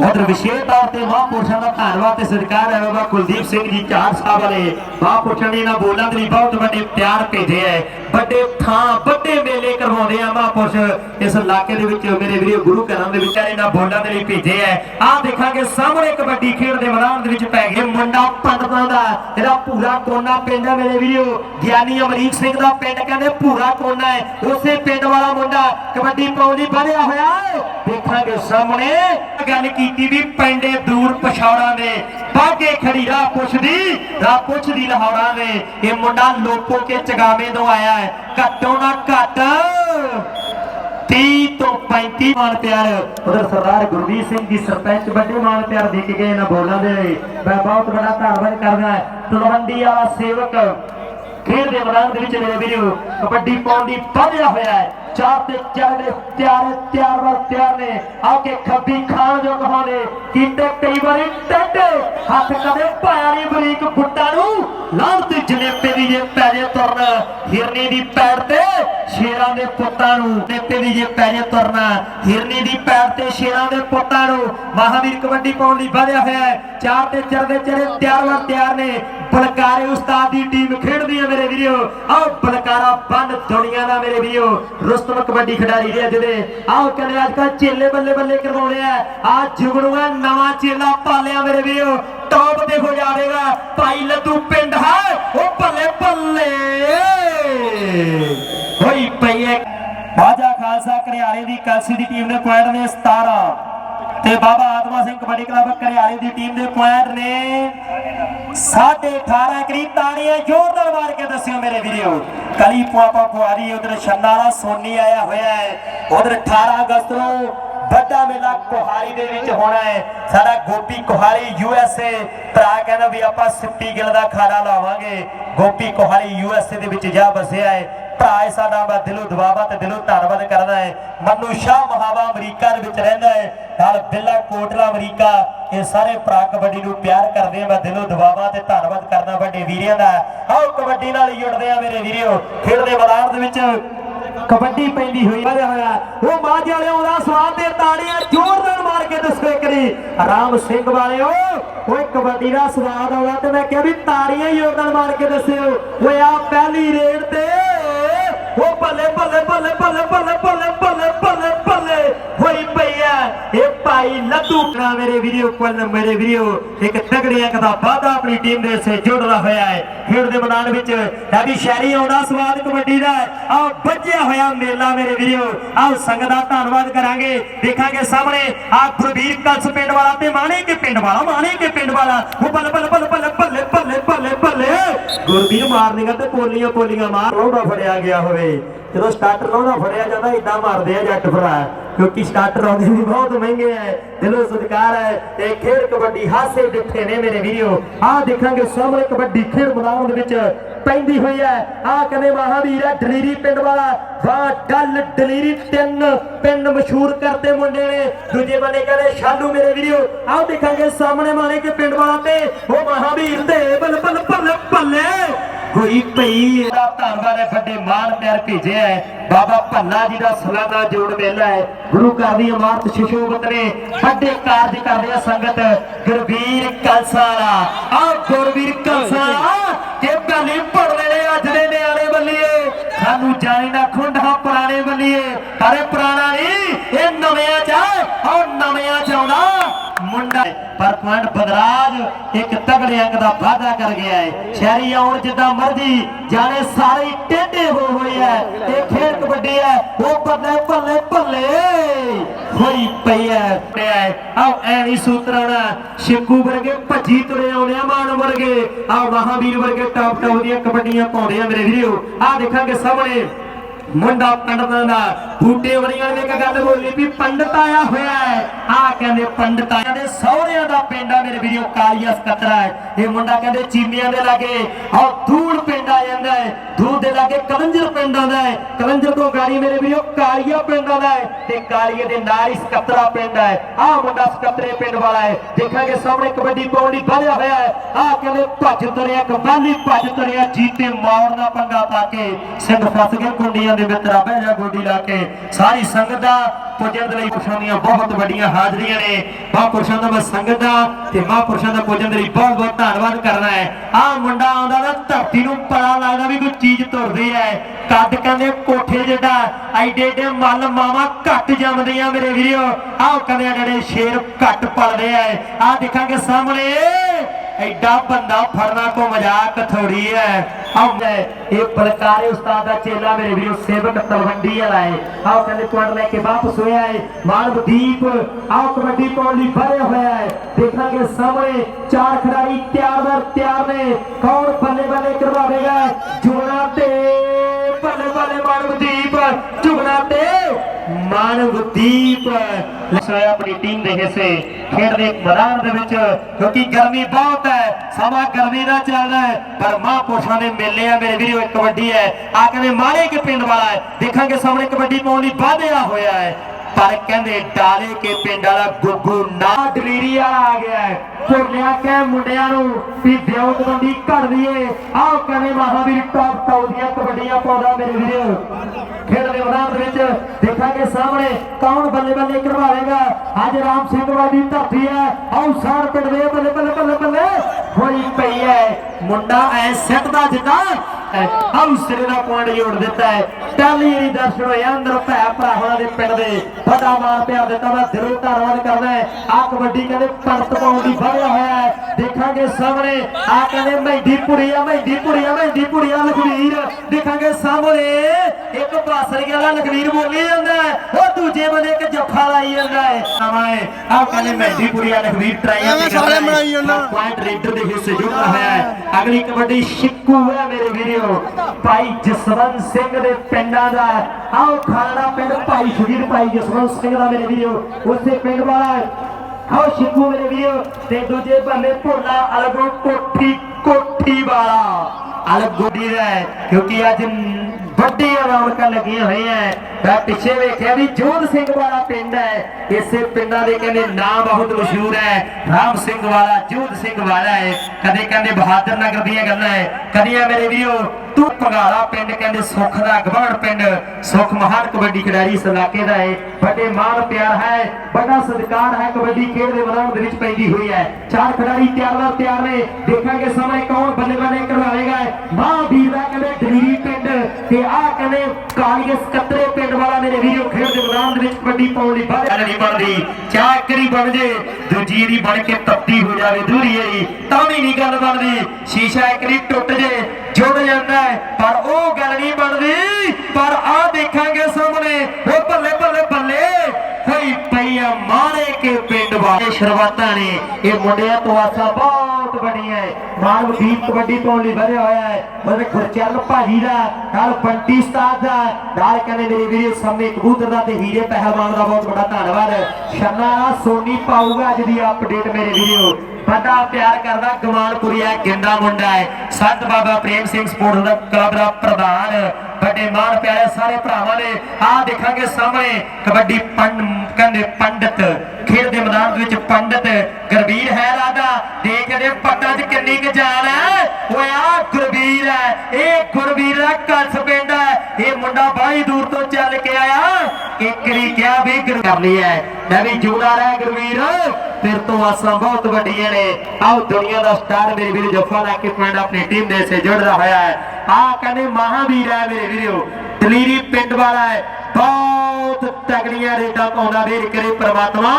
ਉਧਰ ਵਿਸ਼ੇਸ਼ ਤੌਰ ਤੇ ਮਹਾਂਪੁਰਸ਼ਾਂ ਦਾ ਧੰਨਵਾਦ ਤੇ ਸਤਿਕਾਰ ਹੈ ਬਾਬਾ ਕੁਲਦੀਪ ਸਿੰਘ ਜੀ ਚਾਰ ਸਾਹਿਬ ਵਾਲੇ। ਮਹਾਂਪੁਰਸ਼ਾਂ ਨੇ ਇਹਨਾਂ ਬੋਲਾਂ ਦੇ ਲਈ ਬਹੁਤ ਵੱਡੇ ਪਿਆਰ ਭੇਜੇ ਹੈ। ਵੱਡੇ ਥਾਂ, ਵੱਡੇ ਮੇਲੇ ਕਰਵਾਉਂਦੇ ਆ ਮਹਾਂਪੁਰਸ਼। ਇਸ ਇਲਾਕੇ ਦੇ ਵਿੱਚ ਮੇਰੇ ਵੀਰੋ, ਗੁਰੂ ਘਰਾਂ ਦੇ ਵਿੱਚ ਇਹਨਾਂ ਬੋਲਾਂ ਦੇ ਲਈ ਭੇਜੇ ਹੈ। ਆਹ ਦੇਖਾਂਗੇ ਸਾਹਮਣੇ ਕਬੱਡੀ ਖੇਡ ਦੇ ਮੈਦਾਨ ਦੇ ਵਿੱਚ ਪੈ ਗਏ ਮੁੰਡਾ ਪੰਡਤਾਂ ਦਾ, ਇਹਦਾ ਪੂਰਾ ਕੋਨਾ ਪਿੰਡ ਹੈ ਮੇਰੇ ਵੀਰੋ। ਗਿਆਨੀ ਅਮਰੀਕ ਸਿੰਘ ਦਾ ਪਿੰਡ ਕਹਿੰਦੇ ਪੂਰਾ ਕੋਨਾ ਹੈ। ਉਸੇ ਪਿੰਡ ਵਾਲਾ ਮੁੰਡਾ ਕਬੱਡੀ ਪਾਉਣ ਲਈ ਵਧਿਆ ਹੋਇਆ। ਦੇਖਾਂਗੇ ਸਾਹਮਣੇ। ਗੱਲ ਕੀਤੀ ਵੀ ਪੈਂਡੇ ਦੂਰ ਪਛਾੜਾਂ ਦੇ। ਬਾਗੇ ਖੜੀ ਰਾਹ ਪੁੱਛਦੀ ਰਾਹ ਪੁੱਛਦੀ ਲਾਹੌਰਾਂ ਦੇ। ਇਹ ਮੁੰਡਾ ਲੋਪੋ ਕੇ ਚਗਾਵੇਂ ਤੋਂ ਆਇਆ ਹੈ। ਘੱਟੋ ਨਾ ਘੱਟ 30 ਤੋਂ 35 ਮਾਨ ਪਿਆਰ। ਉਧਰ ਸਰਦਾਰ ਗੁਰਵੀਰ ਸਿੰਘ ਜੀ ਸਰਪੰਚ ਵੱਡੇ ਮਾਨ ਪਿਆਰ ਦੇ ਕੇ ਗਏ ਨਾ ਬੋਲਾਂ ਦੇ। ਲਈ। ਮੈਂ ਬਹੁਤ ਬੜਾ ਧੰਨਵਾਦ ਕਰਦਾ ਤਲਵੰਡੀ ਵਾਲਾ ਸੇਵਕ ਖੇਡ ਦੇ ਮੈਦਾਨ ਦੇ ਵਿੱਚ ਮੇਰੇ ਵੀਰੋ, ਕਬੱਡੀ ਪਾਉਣ ਦੀ ਵਧਿਆ ਹੋਇਆ ਹੈ। जाते चलने त्यारे त्यार त्यारे आके खबी खान जो कहाने कीते कई बारी टेडे हाथ कदे पैरी बरीक बुट्टा नु लांत जलेबे दी जे पैरे तुरन हिरनी दी पैर ते शेरां दे पुत्तां नु नेपे दी जे पैरे तुरना हिरनी दी पैर ते शेरां दे ਪੁੱਤਾਂ ਨੂੰ ਮਹਾਵੀਰ ਕਬੱਡੀ ਪਾਉਣ ਲਈ ਵਧਿਆ ਹੋਇਆ ਹੈ ਚਾਰ ਤੇ ਚਰ ਦੇ ਚਰੇ ਤਿਆਰ ਵਰ ਤਿਆਰ ਨੇ ਬਲਕਾਰੇ ਉਸਤਾਦ ਦੀ ਟੀਮ ਖੇਡਦੀ ਹੈ ਮੇਰੇ ਵੀਰੋ ਆਓ ਬਲਕਾਰਾ ਬੰਨ ਦੁਨੀਆ ਦਾ ਮੇਰੇ ਵੀਰੋ ਰੁਸਤਮ ਕਬੱਡੀ ਖਿਡਾਰੀ ਦੇ ਜਿਹਦੇ ਆਓ ਕਹਿੰਦੇ ਅੱਜ ਕੱਲ ਚੇਲੇ ਬੱਲੇ ਬੱਲੇ ਕਰਵਾਉਣੇ ਆ। ਆ ਜੁਗਨੂਆ ਨਵਾਂ ਚੇਲਾ ਪਾਲਿਆ ਮੇਰੇ ਵੀਰੋ ਟੌਪ ਤੇ ਹੋ ਜਾਵੇਗਾ। ਭਾਈ ਲੱਦੂ ਪਿੰਡ ਹੈ, ਉਹ ਬੱਲੇ ਭੱਲੇ। ਹੋਈ ਪਈ ਹੈ। ਬਾਜਾ ਖਾਲਸਾ ਕਰਿਆਲੇ ਦੀ ਕਾਸ਼ੀ ਦੀ ਟੀਮ ਨੇ ਪੁਆਇੰਟ ਨੇ 17 ਤੇ ਬਾਬਾ ਆਤਮਾ ਸਿੰਘ ਕਬੱਡੀ ਕਲੱਬ ਕਰਿਆਲੇ ਦੀ ਟੀਮ ਦੇ ਪੁਆਇੰਟ ਨੇ ਸਾਢੇ 18 ਕਰੀਬ ਤਾੜੀਆਂ ਜ਼ੋਰਦਾਰ ਮਾਰ ਕੇ ਦੱਸਿਓ ਮੇਰੇ ਵੀਡੀਓ ਕਲੀ ਪੁਆਪਾ ਪੁਆਰੀ, ਉਧਰ ਛੰਨਾ ਸੋਨੀ ਆਇਆ ਹੋਇਆ ਹੈ। ਉਧਰ 18 ਅਗਸਤ ਨੂੰ ਵੱਡਾ ਮੇਲਾ ਕੋਹਾਲੀ ਦੇ ਵਿੱਚ ਹੋਣਾ ਹੈ। ਸਾਡਾ Gopi Kohali U S A, ਭਰਾ ਕਹਿੰਦਾ ਵੀ ਆਪਾਂ ਸਿੱਪੀ ਗਿੱਲ ਦਾ ਖਾੜਾ ਲਾਵਾਂਗੇ। Gopi Kohali U S A ਦੇ ਵਿੱਚ ਜਾ ਬਸਿਆ ਹੈ। ਭਰਾ ਇਹ ਸਾਡਾ ਮੈਂ ਦਿਲੋਂ ਦਵਾਵਾ ਤੇ ਦਿਲੋਂ ਧੰਨਵਾਦ ਕਰਦਾ ਹੈ। ਮਨੂ ਸ਼ਾਹ ਮਹਾਵਾ ਅਮਰੀਕਾ ਦੇ ਵਿੱਚ ਰਹਿੰਦਾ ਹੈ, ਨਾਲ ਬਿੱਲਾ ਕੋਟਲਾ ਅਮਰੀਕਾ, ਇਹ ਸਾਰੇ ਭਰਾ ਕਬੱਡੀ ਨੂੰ ਪਿਆਰ ਕਰਦੇ ਆ, ਮੈਂ ਦਿਲੋਂ ਦਵਾਵਾ ਤੇ ਧੰਨਵਾਦ ਕਰਦਾ ਵੱਡੇ ਵੀਰਿਆਂ ਦਾ। ਆਓ, ਕਬੱਡੀ ਨਾਲ ਜੁੜਦੇ ਆ ਮੇਰੇ ਵੀਰਿਓ। ਖੇਡਦੇ ਮੈਦਾਨ ਦੇ ਵਿੱਚ ਕਬੱਡੀ ਪੈਂਦੀ ਹੋਈ ਵਧਿਆ ਹੋਇਆ। ਉਹ ਮਾਝੇ ਵਾਲਿਆਂ ਦਾ ਸਵਾਦ ਦੇ ਤਾੜੀਆਂ ਜ਼ੋਰਦਾਰ ਮਾਰ ਕੇ ਦੱਸੋ ਕਰੀ ਰਾਮ ਸਿੰਘ ਵਾਲਿਓ ਓਏ ਕਬੱਡੀ ਦਾ ਸਵਾਦ ਆਉਂਦਾ ਤੇ ਮੈਂ ਕਿਹਾ ਵੀ ਤਾੜੀਆਂ ਹੀ ਜ਼ੋਰਦਾਰ ਮਾਰ ਕੇ ਦੱਸਿਓ। ਓਏ ਆ ਪਹਿਲੀ ਰੇਡ ਤੇ ਉਹ ਭਲੇ ਬੱਲੇ ਬੱਲੇ ਬੱਲੇ ਬੱਲੇ ਬੱਲੇ ਬੱਲੇ ਬੱਲੇ ਬੱਲੇ ਹੋਈ ਪਈ ਇਹ ਭਾਈ ਲੱਦੂ ਕਰਾ ਮੇਰੇ ਵੀਡੀਓ ਕੋਲ ਮੇਰੇ ਵੀਡੀਓ ਇੱਕ ਤਗੜੇ ਅੰਕ ਦਾ ਆਪਣੀ ਟੀਮ ਦੇ ਸੇ ਜੁੜਦਾ ਹੋਇਆ ਹੈ ਖੇਡ ਦੇ ਮੈਦਾਨ ਵਿੱਚ ਸਾਡੀ ਸ਼ਹਿਰੀ ਆਉਂਦਾ ਸਵਾਦ ਕਬੱਡੀ ਦਾ ਆਹ ਵੱਜਿਆ ਹੋਇਆ ਮੇਲਾ ਮੇਰੇ ਵੀਡੀਓ ਆਹ ਸੰਗਤ ਦਾ ਧੰਨਵਾਦ ਕਰਾਂਗੇ ਦੇਖਾਂਗੇ ਸਾਹਮਣੇ ਆਹ ਗੁਰਵੀਰ ਕਲਸ ਪਿੰਡ ਵਾਲਾ ਤੇ ਮਾਣੇ ਕੇ ਪਿੰਡ ਵਾਲਾ ਮਾਣੇ ਕੇ ਪਿੰਡ ਵਾਲਾ ਉਹ ਬੱਲੇ ਬੱਲੇ ਬੱਲੇ ਬੱਲੇ ਬੱਲੇ ਬੱਲੇ ਬੱਲੇ ਬੱਲੇ ਗੁਰਵੀਰ ਮਾਰਨੇਗਾ ਤੇ ਪੋਲੀਆਂ ਪੋਲੀਆਂ ਮਾਰ ਰੋੜਾ ਫੜਿਆ ਗਿਆ ਹੋਵੇ ਜਦੋਂ ਸਟਾਰਟਰ ਲਾਉਣਾ ਫੜਿਆ ਜਾਂਦਾ ਇਦਾਂ ਮਾਰਦੇ ਆ ਜੱਟ ਭਰਾ। ਕਿਉਂਕਿ ਸਟਾਰਟਰ ਆਉਂਦੇ ਵੀ ਬਹੁਤ ਮਹਿੰਗੇ ਐ ਦਿਲੋਂ ਸਤਿਕਾਰ ਹੈ ਤੇ ਖੇਡ ਕਬੱਡੀ ਹਾਸੇ ਦਿੱਤੇ ਨੇ ਮੇਰੇ ਵੀਰੋ। ਆਹ ਦੇਖਾਂਗੇ ਸਾਹਮਣੇ ਕਬੱਡੀ ਖੇਡ ਮੈਦਾਨ ਦੇ ਵਿੱਚ ਪੈਂਦੀ ਹੋਈ ਹੈ ਆਹ ਕਹਿੰਦੇ ਮਹਾਵੀਰ ਹੈ ਡਲੀਰੀ ਪਿੰਡ ਵਾਲਾ। ਵਾਹ, ਡੱਲ ਡਲੀਰੀ ਤਿੰਨ ਪਿੰਡ ਮਸ਼ਹੂਰ ਕਰਦੇ ਮੁੰਡੇ ਨੇ। ਦੂਜੇ ਬੰਨੇ ਕਹਿੰਦੇ ਸ਼ਾਲੂ ਮੇਰੇ ਵੀਰੋ। ਆਹ ਦੇਖਾਂਗੇ ਸਾਹਮਣੇ ਮਾਣੇ ਕੇ ਪਿੰਡ ਵਾਲਾ ਤੇ ਉਹ ਮਹਾਵੀਰ ਦੇ ਬੱਲੇ ਬੱਲੇ ਬੱਲੇ। ਹੋਈ ਪਈ ਦਾ ਧੰਨਵਾਦ ਹੈ ਵੱਡੇ ਮਾਨ ਪਿਆਰ ਭੇਜਿਆ ਹੈ। ਬਾਬਾ ਭੰਨਾ ਜੀ ਦਾ ਸਲਾਨਾ ਜੋੜ ਮੇਲਾ ਹੈ। ਗੁਰੂ ਘਰ ਦੀ ਇਮਾਰਤ ਸ਼ਿਸ਼ੋਵਤ ਨੇ ਵੱਡੇ ਕਾਰਜ ਕਰਦੇ ਆ ਸੰਗਤ ਗੁਰਵੀਰ ਕਲਸਾ ਆ ਗੁਰਵੀਰ ਕਲਸਾ ਕਿ ਪਹਿਲੀ ਪੜਦੇ ਨੇ ਅੱਜ ਦੇ ਨਿਆਣੇ ਬੱਲੀਏ ਸਾਨੂੰ ਜਾਣੀ ਨਾ ਖੁੰਡਾ ਪੁਰਾਣੇ ਬੱਲੀਏ ਅਰੇ ਪੁਰਾਣਾ ਨਹੀਂ, ਇਹ ਨਵਿਆਂ ਚ ਆ ਨਵਿਆਂ ਚ ਆਉਂਦਾ। ਮੁੰਡਾ ਹੈ। ਪਰ ਪੁਆਇੰਟ ਬਦਰਾਜ ਇੱਕ ਤਗੜੇ ਅੰਕ ਦਾ ਵਾਅਦਾ ਕਰ ਗਿਆ ਹੈ। ਸ਼ਹਿਰੀ ਆਉਣ ਜਿੱਦਾਂ ਮਰਜ਼ੀ, ਜਾਣੇ ਸਾਰੇ ਟੇਢੇ ਹੋ ਹੋਏ ਐ ਇਹ ਖੇਡ ਕਬੱਡੀ ਹੈ, ਉਹ ਬੱਲੇ ਬੱਲੇ ਬੱਲੇ ਹੋਈ ਪਈ ਹੈ। ਆਓ ਐਵੇਂ ਸੂਤਰਾਣਾ ਸ਼ਿਕੂ ਵਰਗੇ ਭੱਜੀ ਤੁਰੇ ਆਉਂਦੇ ਆ, ਮਾਨ ਵਰਗੇ। ਆਓ ਮਹਾਵੀਰ ਵਰਗੇ ਟਾਪ ਟਾਪ ਦੀਆਂ ਕਬੱਡੀਆਂ ਪਾਉਂਦੇ ਆ ਮੇਰੇ ਵੀਰੋ। ਆਹ ਦੇਖਾਂਗੇ ਸਾਹਮਣੇ। ਮੁੰਡਾ ਪੰਡਤਾਂ ਦਾ ਬੂਟੇ ਵੜੀਆਂ ਨੇ ਇੱਕ ਗੱਲ ਬੋਲੀ ਵੀ ਪੰਡਤ ਆਇਆ ਹੋਇਆ ਹੈ। ਆ ਕਹਿੰਦੇ ਪੰਡਤ ਆਇਆ। ਦੇ ਸਹੁਰਿਆਂ ਦਾ ਪਿੰਡ ਮੇਰੇ ਵੀਰੋ, ਕਾਲੀਆ ਸਕਤਰਾ ਹੈ। ਇਹ ਮੁੰਡਾ ਕਹਿੰਦੇ ਚੀਮਿਆਂ ਦੇ ਲਾਗੇ। ਆ ਧੂੜ ਪਿੰਡ ਆ ਜਾਂਦਾ ਹੈ। ਧੂੜ ਦੇ ਲਾਗੇ ਕਲੰਜਰ ਪਿੰਡ ਆਉਂਦਾ ਹੈ। ਕਲੰਜਰ ਤੋਂ ਗਾੜੀ ਮੇਰੇ ਵੀਰੋ, ਕਾਲੀਆ ਪਿੰਡ ਆਉਂਦਾ ਹੈ। ਤੇ ਕਾਲੀਏ ਦੇ ਨਾਲ ਹੀ ਸਕਤਰਾ ਪਿੰਡ ਹੈ। ਆ ਮੁੰਡਾ ਸਕਤਰੇ ਪਿੰਡ ਵਾਲਾ ਹੈ। ਦੇਖਾਂਗੇ ਸਾਹਮਣੇ ਕਬੱਡੀ ਪਾਉਣ ਵਧਿਆ ਹੋਇਆ ਹੈ। ਆ ਕਹਿੰਦੇ ਭੱਜ ਤਰਿਆ, ਕਬਾਲੀ ਭੱਜ ਤਰਿਆ, ਜੀਤੇ ਮੌੜ ਦਾ ਪੰਗਾ ਪਾ ਕੇ ਸਿੰਘ ਫਸ ਗਏ ਕੁੰਡੀਆਂ ਦੇ ਮਿੱਤਰਾ ਬਹਿ ਜਾ ਗੋਡੀ ਲਾ ਕੇ ਸਾਰੀ ਸੰਗਤ ਦਾ ਪੁੱਜਣ ਦੇ ਲਈ ਪੁਰਸ਼ਾਂ ਦੀਆਂ ਬਹੁਤ ਵੱਡੀਆਂ ਹਾਜ਼ਰੀਆਂ ਨੇ। ਮਹਾਂਪੁਰਸ਼ਾਂ ਦਾ ਮੈਂ ਸੰਗਤ ਦਾ ਤੇ ਮਹਾਂਪੁਰਸ਼ਾਂ ਦਾ ਪੁੱਜਣ ਦੇ ਲਈ ਬਹੁਤ ਬਹੁਤ ਧੰਨਵਾਦ ਕਰਨਾ ਹੈ। ਆ ਮੁੰਡਾ ਆਉਂਦਾ ਤਾਂ ਧਰਤੀ ਨੂੰ ਪਤਾ ਲੱਗਦਾ ਵੀ ਕੋਈ ਚੀਜ਼ ਤੁਰਦੀ ਹੈ। ਕੱਦ ਕਹਿੰਦੇ ਕੋਠੇ ਜਿੱਡਾ ਐਡੇ ਐਡੇ ਮੱਲ ਮਾਵਾ ਘੱਟ ਜੰਮਦੀਆਂ ਮੇਰੇ ਵੀਰੋ। ਆਹ ਕਹਿੰਦੇ ਆ ਜਿਹੜੇ ਸ਼ੇਰ ਘੱਟ ਪਲਦੇ ਆ। ਆਹ ਦੇਖਾਂਗੇ ਸਾਹਮਣੇ, ਐਡਾ ਬੰਦਾ ਫੜਨਾ ਕੋ ਮਜ਼ਾਕ ਥੋੜੀ ਹੈ। ਆਹ ਇਹ ਬਲਕਾਰੇ ਉਸਤਾਦ ਦਾ ਚੇਲਾ ਮੇਰੇ ਵੀਰੋ ਸੇਵਕ ਤਲਵੰਡੀ ਵਾਲਾ ਹੈ। ਆਹ ਕਹਿੰਦੇ ਪੁਆਇੰਟ ਲੈ ਕੇ ਵਾਪਸ ਹੋਇਆ ਹੈ। ਮਾਨਵਦੀਪ ਆਹ ਕਬੱਡੀ ਪਾਉਣ ਲਈ ਭਰਿਆ ਹੋਇਆ ਹੈ। ਦੇਖਾਂਗੇ ਸਾਹਮਣੇ ਚਾਰ ਖਿਡਾਰੀ ਤਿਆਰ ਬਰ ਤਿਆਰ ਨੇ। ਕੌਣ ਬੱਲੇ ਬੱਲੇ ਕਰਵਾਵੇਗਾ? ਜੁਗਣਾ ਤੇ ਬੱਲੇ ਬੱਲੇ ਮਾਲਵਦੀਪ ਜੁਗਣਾ ਤੇ ਮਾਨਵਦੀਪ ਲਸੋਇਆ ਆਪਣੀ ਟੀਮ ਦੇ ਹਿੱਸੇ। ਖੇਡਦੇ ਮੈਦਾਨ ਦੇ ਵਿੱਚ, ਕਿਉਂਕਿ ਗਰਮੀ ਬਹੁਤ ਹੈ, ਸਮਾਂ ਗਰਮੀ ਦਾ ਚੱਲਦਾ ਹੈ, ਪਰ ਮਹਾਂਪੁਰਸ਼ਾਂ ਦੇ ਮੇਲੇ ਆ ਮੇਰੇ ਵੀਰੋ, ਇੱਕ ਕਬੱਡੀ ਹੈ। ਆ ਕਹਿੰਦੇ ਮਾਰੇ ਕੇ ਪਿੰਡ ਵਾਲਾ ਹੈ। ਦੇਖਾਂਗੇ ਸਾਹਮਣੇ ਕਬੱਡੀ ਪਾਉਣ ਲਈ ਵਾਧਿਆ ਹੋਇਆ ਹੈ। ਪਰ ਕਹਿੰਦੇ ਡਾਲੇ ਕੇ ਪਿੰਡ ਵਾਲਾ ਗੁੱਗੂ ਨਾ ਡਲੀਰੀ ਵਾਲਾ ਆ ਗਿਆ ਹੈ। ਭੁੱਲਿਆ ਮੁੰਡਿਆਂ ਨੂੰ ਵੀ ਵਿਉਂਤ ਬੰਦੀ ਘੜ ਦਈਏ ਆਹ ਕਹਿੰਦੇ ਮਹਾਵੀਰ ਟੌਪ ਟੌਪ ਦੀਆਂ ਕਬੱਡੀਆਂ ਪਾਉਂਦਾ ਮੇਰੇ ਵੀਰੋ। ਖੇਡ ਮੈਦਾਨ ਦੇ ਵਿੱਚ ਦੇਖਾਂਗੇ ਸਾਹਮਣੇ ਕੌਣ ਬੱਲੇ ਬੱਲੇ ਕਰਵਾਵੇਗਾ ਅੱਜ ਰਾਮ ਸਿੰਘ ਵਾਲੀ ਧਰਤੀ ਹੈ। ਆਉ ਸਾਰ ਪਿੰਡ ਦੇ ਬੱਲੇ ਬੱਲੇ ਬੱਲੇ ਬੱਲੇ। ਹੋਈ ਪਈ ਹੈ। ਮੁੰਡਾ ਐ ਸਿੱਟਦਾ ਜਿੱਦਾਂ ਆਉ ਸਿਰੇ ਦਾ ਪੁਆਇੰਟ ਜੋੜ ਦਿੱਤਾ ਹੈ। ਟਾਲੀ ਦੀ ਦਰਸ਼ਨ ਹੋਇਆ ਅੰਦਰ ਭੈ ਭਰਾਵਾਂ ਦੇ ਪਿੰਡ ਦੇ ਵੱਡਾ ਮਾਰ ਪਿਆ ਦਿੱਤਾ ਮੈਂ ਦਿਲੋਂ ਧੰਨਵਾਦ ਕਰਦਾ ਹੈ। ਆ ਕਬੱਡੀ ਕਹਿੰਦੇ ਪੰਤ ਪਾਉਣ ਦੀ ਵਧਿਆ ਹੋਇਆ ਹੈ। ਦੇਖਾਂਗੇ ਸਾਹਮਣੇ ਆ ਕਹਿੰਦੇ ਮਹਿੰਦੀ ਪੁਰੀ ਆ ਮਹਿੰਦੀ ਪੁਰੀ ਆ ਮਹਿੰਦੀ ਪੁਰੀ ਆ ਲਖਵੀਰ ਦੇਖਾਂਗੇ ਸਾਹਮਣੇ ਇੱਕ ਬਾਸਰ ਵਾਲਾ ਲਖਵੀਰ ਬੋਲੀ ਜਾਂਦਾ ਉਹ ਦੂਜੇ ਬੰਦੇ ਇੱਕ ਜੱਫਾ ਲਾਈ ਜਾਂਦਾ ਹੈ। ਨਵਾਂ ਹੈ ਆ ਕਹਿੰਦੇ ਮਹਿੰਦੀ ਪੁਰੀ ਆ ਲਖਵੀਰ ਟਰਾਈਆਂ ਐਵੇਂ ਸਾਰੇ ਬਣਾਈ ਜਾਂਦਾ। ਪੁਆਇੰਟ ਲੀਡਰ ਦੇ ਹਿੱਸੇ ਜੁੜਦਾ ਹੋਇਆ ਹੈ। ਅਗਲੀ ਕਬੱਡੀ ਸ਼ਿੱਕੂ ਹੈ ਮੇਰੇ ਵੀਰੋ। ਭਾਈ ਜਸਵੰਤ ਸਿੰਘ ਦੇ ਪਿੰਡਾਂ ਦਾ। ਆਓ ਖਾਲੜਾ ਪਿੰਡ ਭਾਈ ਸ਼ਹੀਦ ਭਾਈ ਜਸਵੰਤ ਸਿੰਘ ਦਾ ਮੇਰੇ ਵੀਰੋ। ਉਸੇ ਪਿੰਡ ਵਾਲਾ। ਆਓ ਸ਼ਿੱਕੂ ਮੇਰੇ ਵੀਰੋ ਤੇ ਦੂਜੇ ਭਾਵੇਂ ਭੋਲਾ ਅਲਗੋ ਕੋਠੀ ਕੋਠੀ ਵਾਲਾ। ਅਲਗੋਡੀ ਦਾ ਹੈ, ਕਿਉਂਕਿ ਅੱਜ ਵੱਡੀਆਂ ਰੌਣਕਾਂ ਲੱਗੀਆਂ ਹੋਈਆਂ ਮੈਂ ਪਿੱਛੇ ਵੇਖਿਆ ਵੀ ਜੋਧ ਸਿੰਘ ਵਾਲਾ ਪਿੰਡ ਹੈ। ਇਸੇ ਪਿੰਡਾਂ ਦੇ ਕਹਿੰਦੇ ਨਾਂ ਬਹੁਤ ਮਸ਼ਹੂਰ ਹੈ। ਰਾਮ ਸਿੰਘ ਵਾਲਾ, ਜੋਧ ਸਿੰਘ ਵਾਲਾ ਹੈ। ਕਦੇ ਕਹਿੰਦੇ ਬਹਾਦਰ ਨਗਰ ਦੀਆਂ ਗੱਲਾਂ ਹੈ। ਕਦੀਆਂ ਮੇਰੇ ਵੀਰੋ, ਤੂੰ ਪਗਾਲਾ ਪਿੰਡ ਕਹਿੰਦੇ ਸੁੱਖ ਦਾ ਗਵਾੜ ਪਿੰਡ, ਸੁੱਖ ਮਹਾਨ ਕਬੱਡੀ ਖਿਡਾਰੀ ਇਸ ਇਲਾਕੇ ਦਾ ਹੈ। ਵੱਡੇ ਮਾਣ ਪਿਆਰ ਹੈ, ਵੱਡਾ ਸਤਿਕਾਰ ਹੈ, ਕਬੱਡੀ ਖੇਡ ਦੇ ਮੈਦਾਨ ਦੇ ਵਿੱਚ ਪੈਂਦੀ ਹੋਈ ਹੈ। ਚਾਰ ਖਿਡਾਰੀ ਤਿਆਰ ਦਾ ਤਿਆਰ ਨੇ। ਦੇਖਾਂਗੇ ਸਮੇਂ ਕੌਣ ਬੱਲੇ ਬੱਲੇ ਕਰਵਾਏਗਾ ਮਾਂ ਵੀਰ ਦਾ ਕਹਿੰਦੇ ਡਲੀਰੀ ਪਿੰਡ ਤੇ ਆਹ ਕਹਿੰਦੇ ਕਾਲੀਏ ਸਕੱਤਰੇ ਪਿੰਡ ਵਾਲਾ ਮੇਰੇ ਵੀਰੋ, ਖੇਡ ਦੇ ਮੈਦਾਨ ਦੇ ਵਿੱਚ ਕਬੱਡੀ ਪਾਉਣ ਲਈ ਬਾਹਰ ਨਹੀਂ ਬਣਦੀ। ਚਾਹ ਕਰੀ ਬਣ ਜੇ, ਦੂਜੀ ਦੀ ਬਣ ਕੇ ਤੱਤੀ ਹੋ ਜਾਵੇ, ਦੂਰੀ ਤਾਂ ਵੀ ਨਹੀਂ ਗੱਲ ਬਣਦੀ। ਸ਼ੀਸ਼ਾ ਇੱਕ ਟੁੱਟ ਜੇ, ਜੁੜ ਜਾਂਦਾ ਪਰ ਉਹ ਗੱਲ ਨਹੀਂ ਬਣਦੀ। ਪਰ ਆਹ ਦੇਖਾਂਗੇ ਸਾਹਮਣੇ। ਉਹ ਬੱਲੇ ਬੱਲੇ ਬੱਲੇ। ਹੋਈ ਪਈ ਆ ਮਾਰੇ ਕੇ ਪਿੰਡ ਵਾਲੇ ਸ਼ਰਵਾਤਾਂ ਨੇ, ਇਹ ਮੁੰਡਿਆਂ ਤੋਂ ਆਸਾ ਬਹੁਤ ਬਣੀ ਹੈ ਮਾਨਵਦੀਪ ਕਬੱਡੀ ਪਾਉਣ ਲਈ ਵਧਿਆ ਹੋਇਆ ਹੈ ਉਹਦੇ ਖੁਰਚਲ ਭਾਜੀ ਦਾ, ਨਾਲ ਬੰਟੀ ਉਸਤਾਦ ਦਾ। ਨਾਲ ਕਹਿੰਦੇ ਮੇਰੇ ਵੀਰੇ ਸਾਹਮਣੇ ਕਬੂਤਰ ਦਾ ਤੇ ਹੀਰੇ ਪਹਿਲਵਾਨ ਦਾ ਬਹੁਤ ਵੱਡਾ ਧੰਨਵਾਦ। ਸ਼ਰਨਾ ਸੋਨੀ ਪਾਊਗਾ ਅੱਜ ਦੀ ਅਪਡੇਟ ਮੇਰੇ ਵੀਡੀਓ ਵੱਡਾ ਪਿਆਰ ਕਰਦਾ ਗਮਾਨਪੁਰੀਆ ਗਿੰਦਾ ਮੁੰਡਾ ਹੈ ਸੰਤ ਬਾਬਾ ਪ੍ਰੇਮ ਸਿੰਘ ਸਪੋਰਟਸ ਦਾ ਕਲੱਬ ਦਾ ਪ੍ਰਧਾਨ। ਵੱਡੇ ਮਾਣ ਪਿਆਰੇ ਸਾਰੇ ਭਰਾਵਾਂ ਨੇ ਆਹ ਦੇਖਾਂਗੇ ਸਾਹਮਣੇ ਕਬੱਡੀ ਪੰਡ ਕਹਿੰਦੇ ਪੰਡਤ। ਖੇਡ ਦੇ ਮੈਦਾਨ ਵਿੱਚ ਪੰਡਤ ਗੁਰਬੀਰ ਹੈ ਰਾਦਾ ਦੇਖਦੇ ਪੱਟਾਂ 'ਚ ਕਿੰਨੀ ਕੁ ਜਾਨ ਹੈ। ਓਏ ਆ ਗੁਰਬੀਰ ਹੈ। ਇਹ ਗੁਰਬੀਰ ਦਾ ਕੱਸ ਪਿੰਡ ਹੈ। ਇਹ ਮੁੰਡਾ ਬਾਹਲੀ ਦੂਰ ਤੋਂ ਚੱਲ ਕੇ ਆਇਆ। ਇੱਕ ਕਿਹਾ ਵੀ ਗੁਰ ਕਰ ਹੈ। ਮੈਂ ਵੀ ਜੂੜਾ ਰਹਿ ਗੁਰਬੀਰ। ਫਿਰ ਤੋਂ ਆਸਾਂ ਬਹੁਤ ਵੱਡੀਆਂ ਨੇ। ਆਓ ਦੁਨੀਆ ਦਾ ਸਟਾਰ ਮੇਰੇ ਵੀਰ, ਜਫਾ ਲਾ ਕੇ ਪਿੰਡ ਆਪਣੀ ਟੀਮ ਦੇ ਸੇ ਜੁੜਦਾ ਹੋਇਆ ਹੈ। ਆ ਕਹਿੰਦੇ ਮਹਾਵੀਰ ਹੈ ਮੇਰੇ ਵੀਰੋ। ਦਲੀਰੀ ਪਿੰਡ ਵਾਲਾ ਹੈ। ਬਹੁਤ ਤਗੜੀਆਂ ਰੇਡਾਂ ਪਾਉਂਦਾ ਵੀਰ ਕਰੇ ਪ੍ਰਮਾਤਮਾ।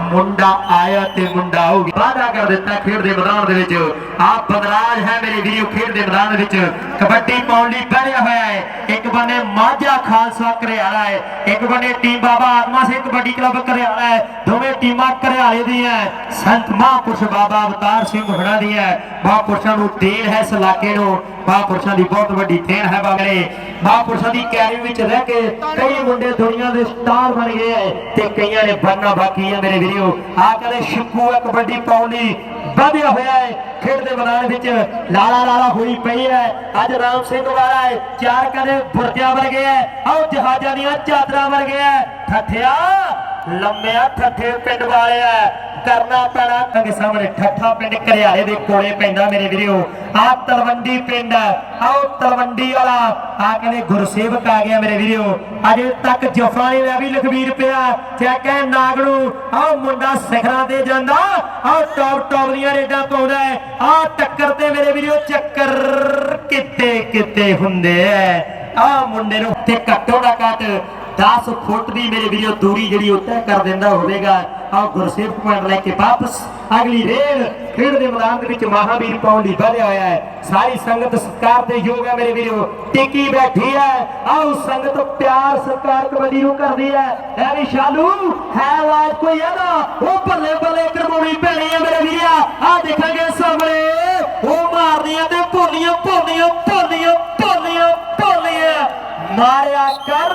ਮੁੰਡਾ ਆਇਆ ਤੇ ਮੁੰਡਾ ਹੋ ਗਿਆ। ਵਾਅਦਾ ਕਰ ਦਿੱਤਾ ਖੇਡ ਦੇ ਮੈਦਾਨ ਦੇ ਵਿੱਚ। ਆ ਬਦਰਾਜ ਹੈ ਮੇਰੇ ਵੀਰੋ, ਖੇਡ ਦੇ ਮੈਦਾਨ ਦੇ ਵਿੱਚ। ਕਬੱਡੀ ਪਾਉਣ ਲਈ ਬਹਿਆ ਹੋਇਆ ਹੈ। ਇੱਕ ਬੰਨੇ ਮਾਝਾ ਖਾਲਸਾ ਘਰਿਆਲਾ ਹੈ। ਇੱਕ ਬੰਨੇ ਟੀਮ ਬਾਬਾ ਆਤਮਾ ਸਿੰਘ ਕਬੱਡੀ ਕਲੱਬ ਘਰਿਆਲਾ ਹੈ। ਦੋਵੇਂ ਟੀਮਾਂ ਘਰਿਆਲੇ ਦੀਆਂ ਸੰਤ ਮਹਾਂਪੁਰਸ਼ ਬਾਬਾ ਅਵਤਾਰ ਸਿੰਘ ਹੋਣਾ ਦੀ ਹੈ। ਮਹਾਂਪੁਰਸ਼ਾਂ ਨੂੰ ਦੇਣ ਹੈ ਇਸ ਇਲਾਕੇ ਨੂੰ। ਮਹਾਂਪੁਰਸ਼ਾਂ ਦੀ ਬਹੁਤ ਵੱਡੀ ਦੇਣ ਹੈ ਬਾਬੇ ਮਹਾਂਪੁਰਸ਼ਾਂ ਦੀ ਕੈਰੀ ਵਿੱਚ ਰਹਿ ਕੇ ਕਈ ਮੁੰਡੇ ਦੁਨੀਆ ਦੇ ਸਟਾਰ ਬਣ ਗਏ ਤੇ ਕਈਆਂ ਨੇ ਬਣਨਾ ਬਾਕੀ ਹੈ ਮੇਰੇ ਵੀਰੋ ਆ ਕਦੇ ਸ਼ਿਕੂ ਹੈ ਕਬੱਡੀ ਪਾਉਣ ਲਈ ਵਧਿਆ ਹੋਇਆ ਹੈ। ਖੇਡ ਦੇ ਮੈਦਾਨ ਵਿੱਚ ਲਾਲਾ ਲਾਲਾ ਹੋਈ ਪਈ ਹੈ। ਅੱਜ ਰਾਮ ਸਿੰਘ ਵਾਲਾ ਹੈ ਚਾਰ ਕਦੇ ਬੁਰਜਿਆਂ ਵਰਗੇ ਹੈ। ਆਓ ਜਹਾਜ਼ਾਂ ਦੀਆਂ ਚਾਦਰਾਂ ਵਰਗੇ ਹੈ। ਠੱਠਿਆ, ਲੰਮਿਆ ਠੱਠੇ ਪਿੰਡ ਵਾਲੇ ਆ ਕਰਨਾ ਪੈਣਾ। ਅੱਗੇ ਸਾਹਮਣੇ ਠੱਠਾ ਪਿੰਡ ਘਰਿਆਲੇ ਦੇ ਕੋਲੇ ਪੈਂਦਾ ਮੇਰੇ ਵੀਰੋ। ਆ ਤਲਵੰਡੀ ਪਿੰਡ ਆਓ ਤਲਵੰਡੀ ਵਾਲਾ। ਆ ਕਹਿੰਦੇ ਗੁਰਸੇਵਕ ਆ ਗਿਆ ਮੇਰੇ ਵੀਰੋ। ਅਜੇ ਤੱਕ ਜਫਾ ਨਹੀਂ ਲਿਆ ਵੀ ਲਖਵੀਰ ਪਿਆ। ਚੈੱਕੇ ਨਾਗੜੂ ਆਓ ਮੁੰਡਾ ਸਿਖਰਾਂ ਤੇ ਜਾਂਦਾ। ਆਓ ਟੌਪ ਟੌਪ ਦੀਆਂ ਰੇਡਾਂ ਪਾਉਂਦਾ ਹੈ। ਆ ਟੱਕਰ ਤੇ ਮੇਰੇ ਵੀਰੋ, ਚੱਕਰ ਕਿਤੇ ਕਿਤੇ ਹੁੰਦੇ ਐ। ਆ ਮੁੰਡੇ ਨੂੰ ਤੇ ਘੱਟੋ ਨਾ ਘੱਟ 10 ਫੁੱਟ ਦੀ ਮੇਰੇ ਵੀਰੋ ਦੂਰੀ ਜਿਹੜੀ ਉੱਤੇ ਕਰ ਦਿੰਦਾ ਹੋਵੇਗਾ। ਆਹ ਗੁਰਸੇਵਕ ਪੁਆਇੰਟ ਲੈ ਕੇ ਵਾਪਸ ਅਗਲੀ ਰੇਡ ਖੇਡ ਦੇ ਮੈਦਾਨ ਦੇ ਵਿੱਚ ਮਹਾਵੀਰ ਪਾਉਣ ਲਈ ਵਧਿਆ ਹੋਇਆ ਹੈ। ਸਾਰੀ ਸੰਗਤ ਸਤਿਕਾਰ ਦੇ ਯੋਗ ਹੈ ਮੇਰੇ ਵੀਰੋ। ਟਿੱਕੀ ਬੈਠੀ ਹੈ। ਆਓ ਸੰਗਤ ਪਿਆਰ ਸਤਿਕਾਰ ਕਬੱਡੀ ਨੂੰ ਕਰਦੀ ਹੈ। ਐ ਵੀ ਸ਼ਾਲੂ? ਹੈ ਆਵਾਜ਼ ਕੋਈ ਇਹਦਾ? ਉਹ ਭੱਲੇ ਬੱਲੇ ਕਰਵਾਉਣੀ ਪੈਣੀ ਹੈ ਮੇਰੇ ਵੀਰਿਆ। ਆ ਦੇਖਾਂਗੇ ਸਾਹਮਣੇ। ਮਾਰਿਆ ਕਰ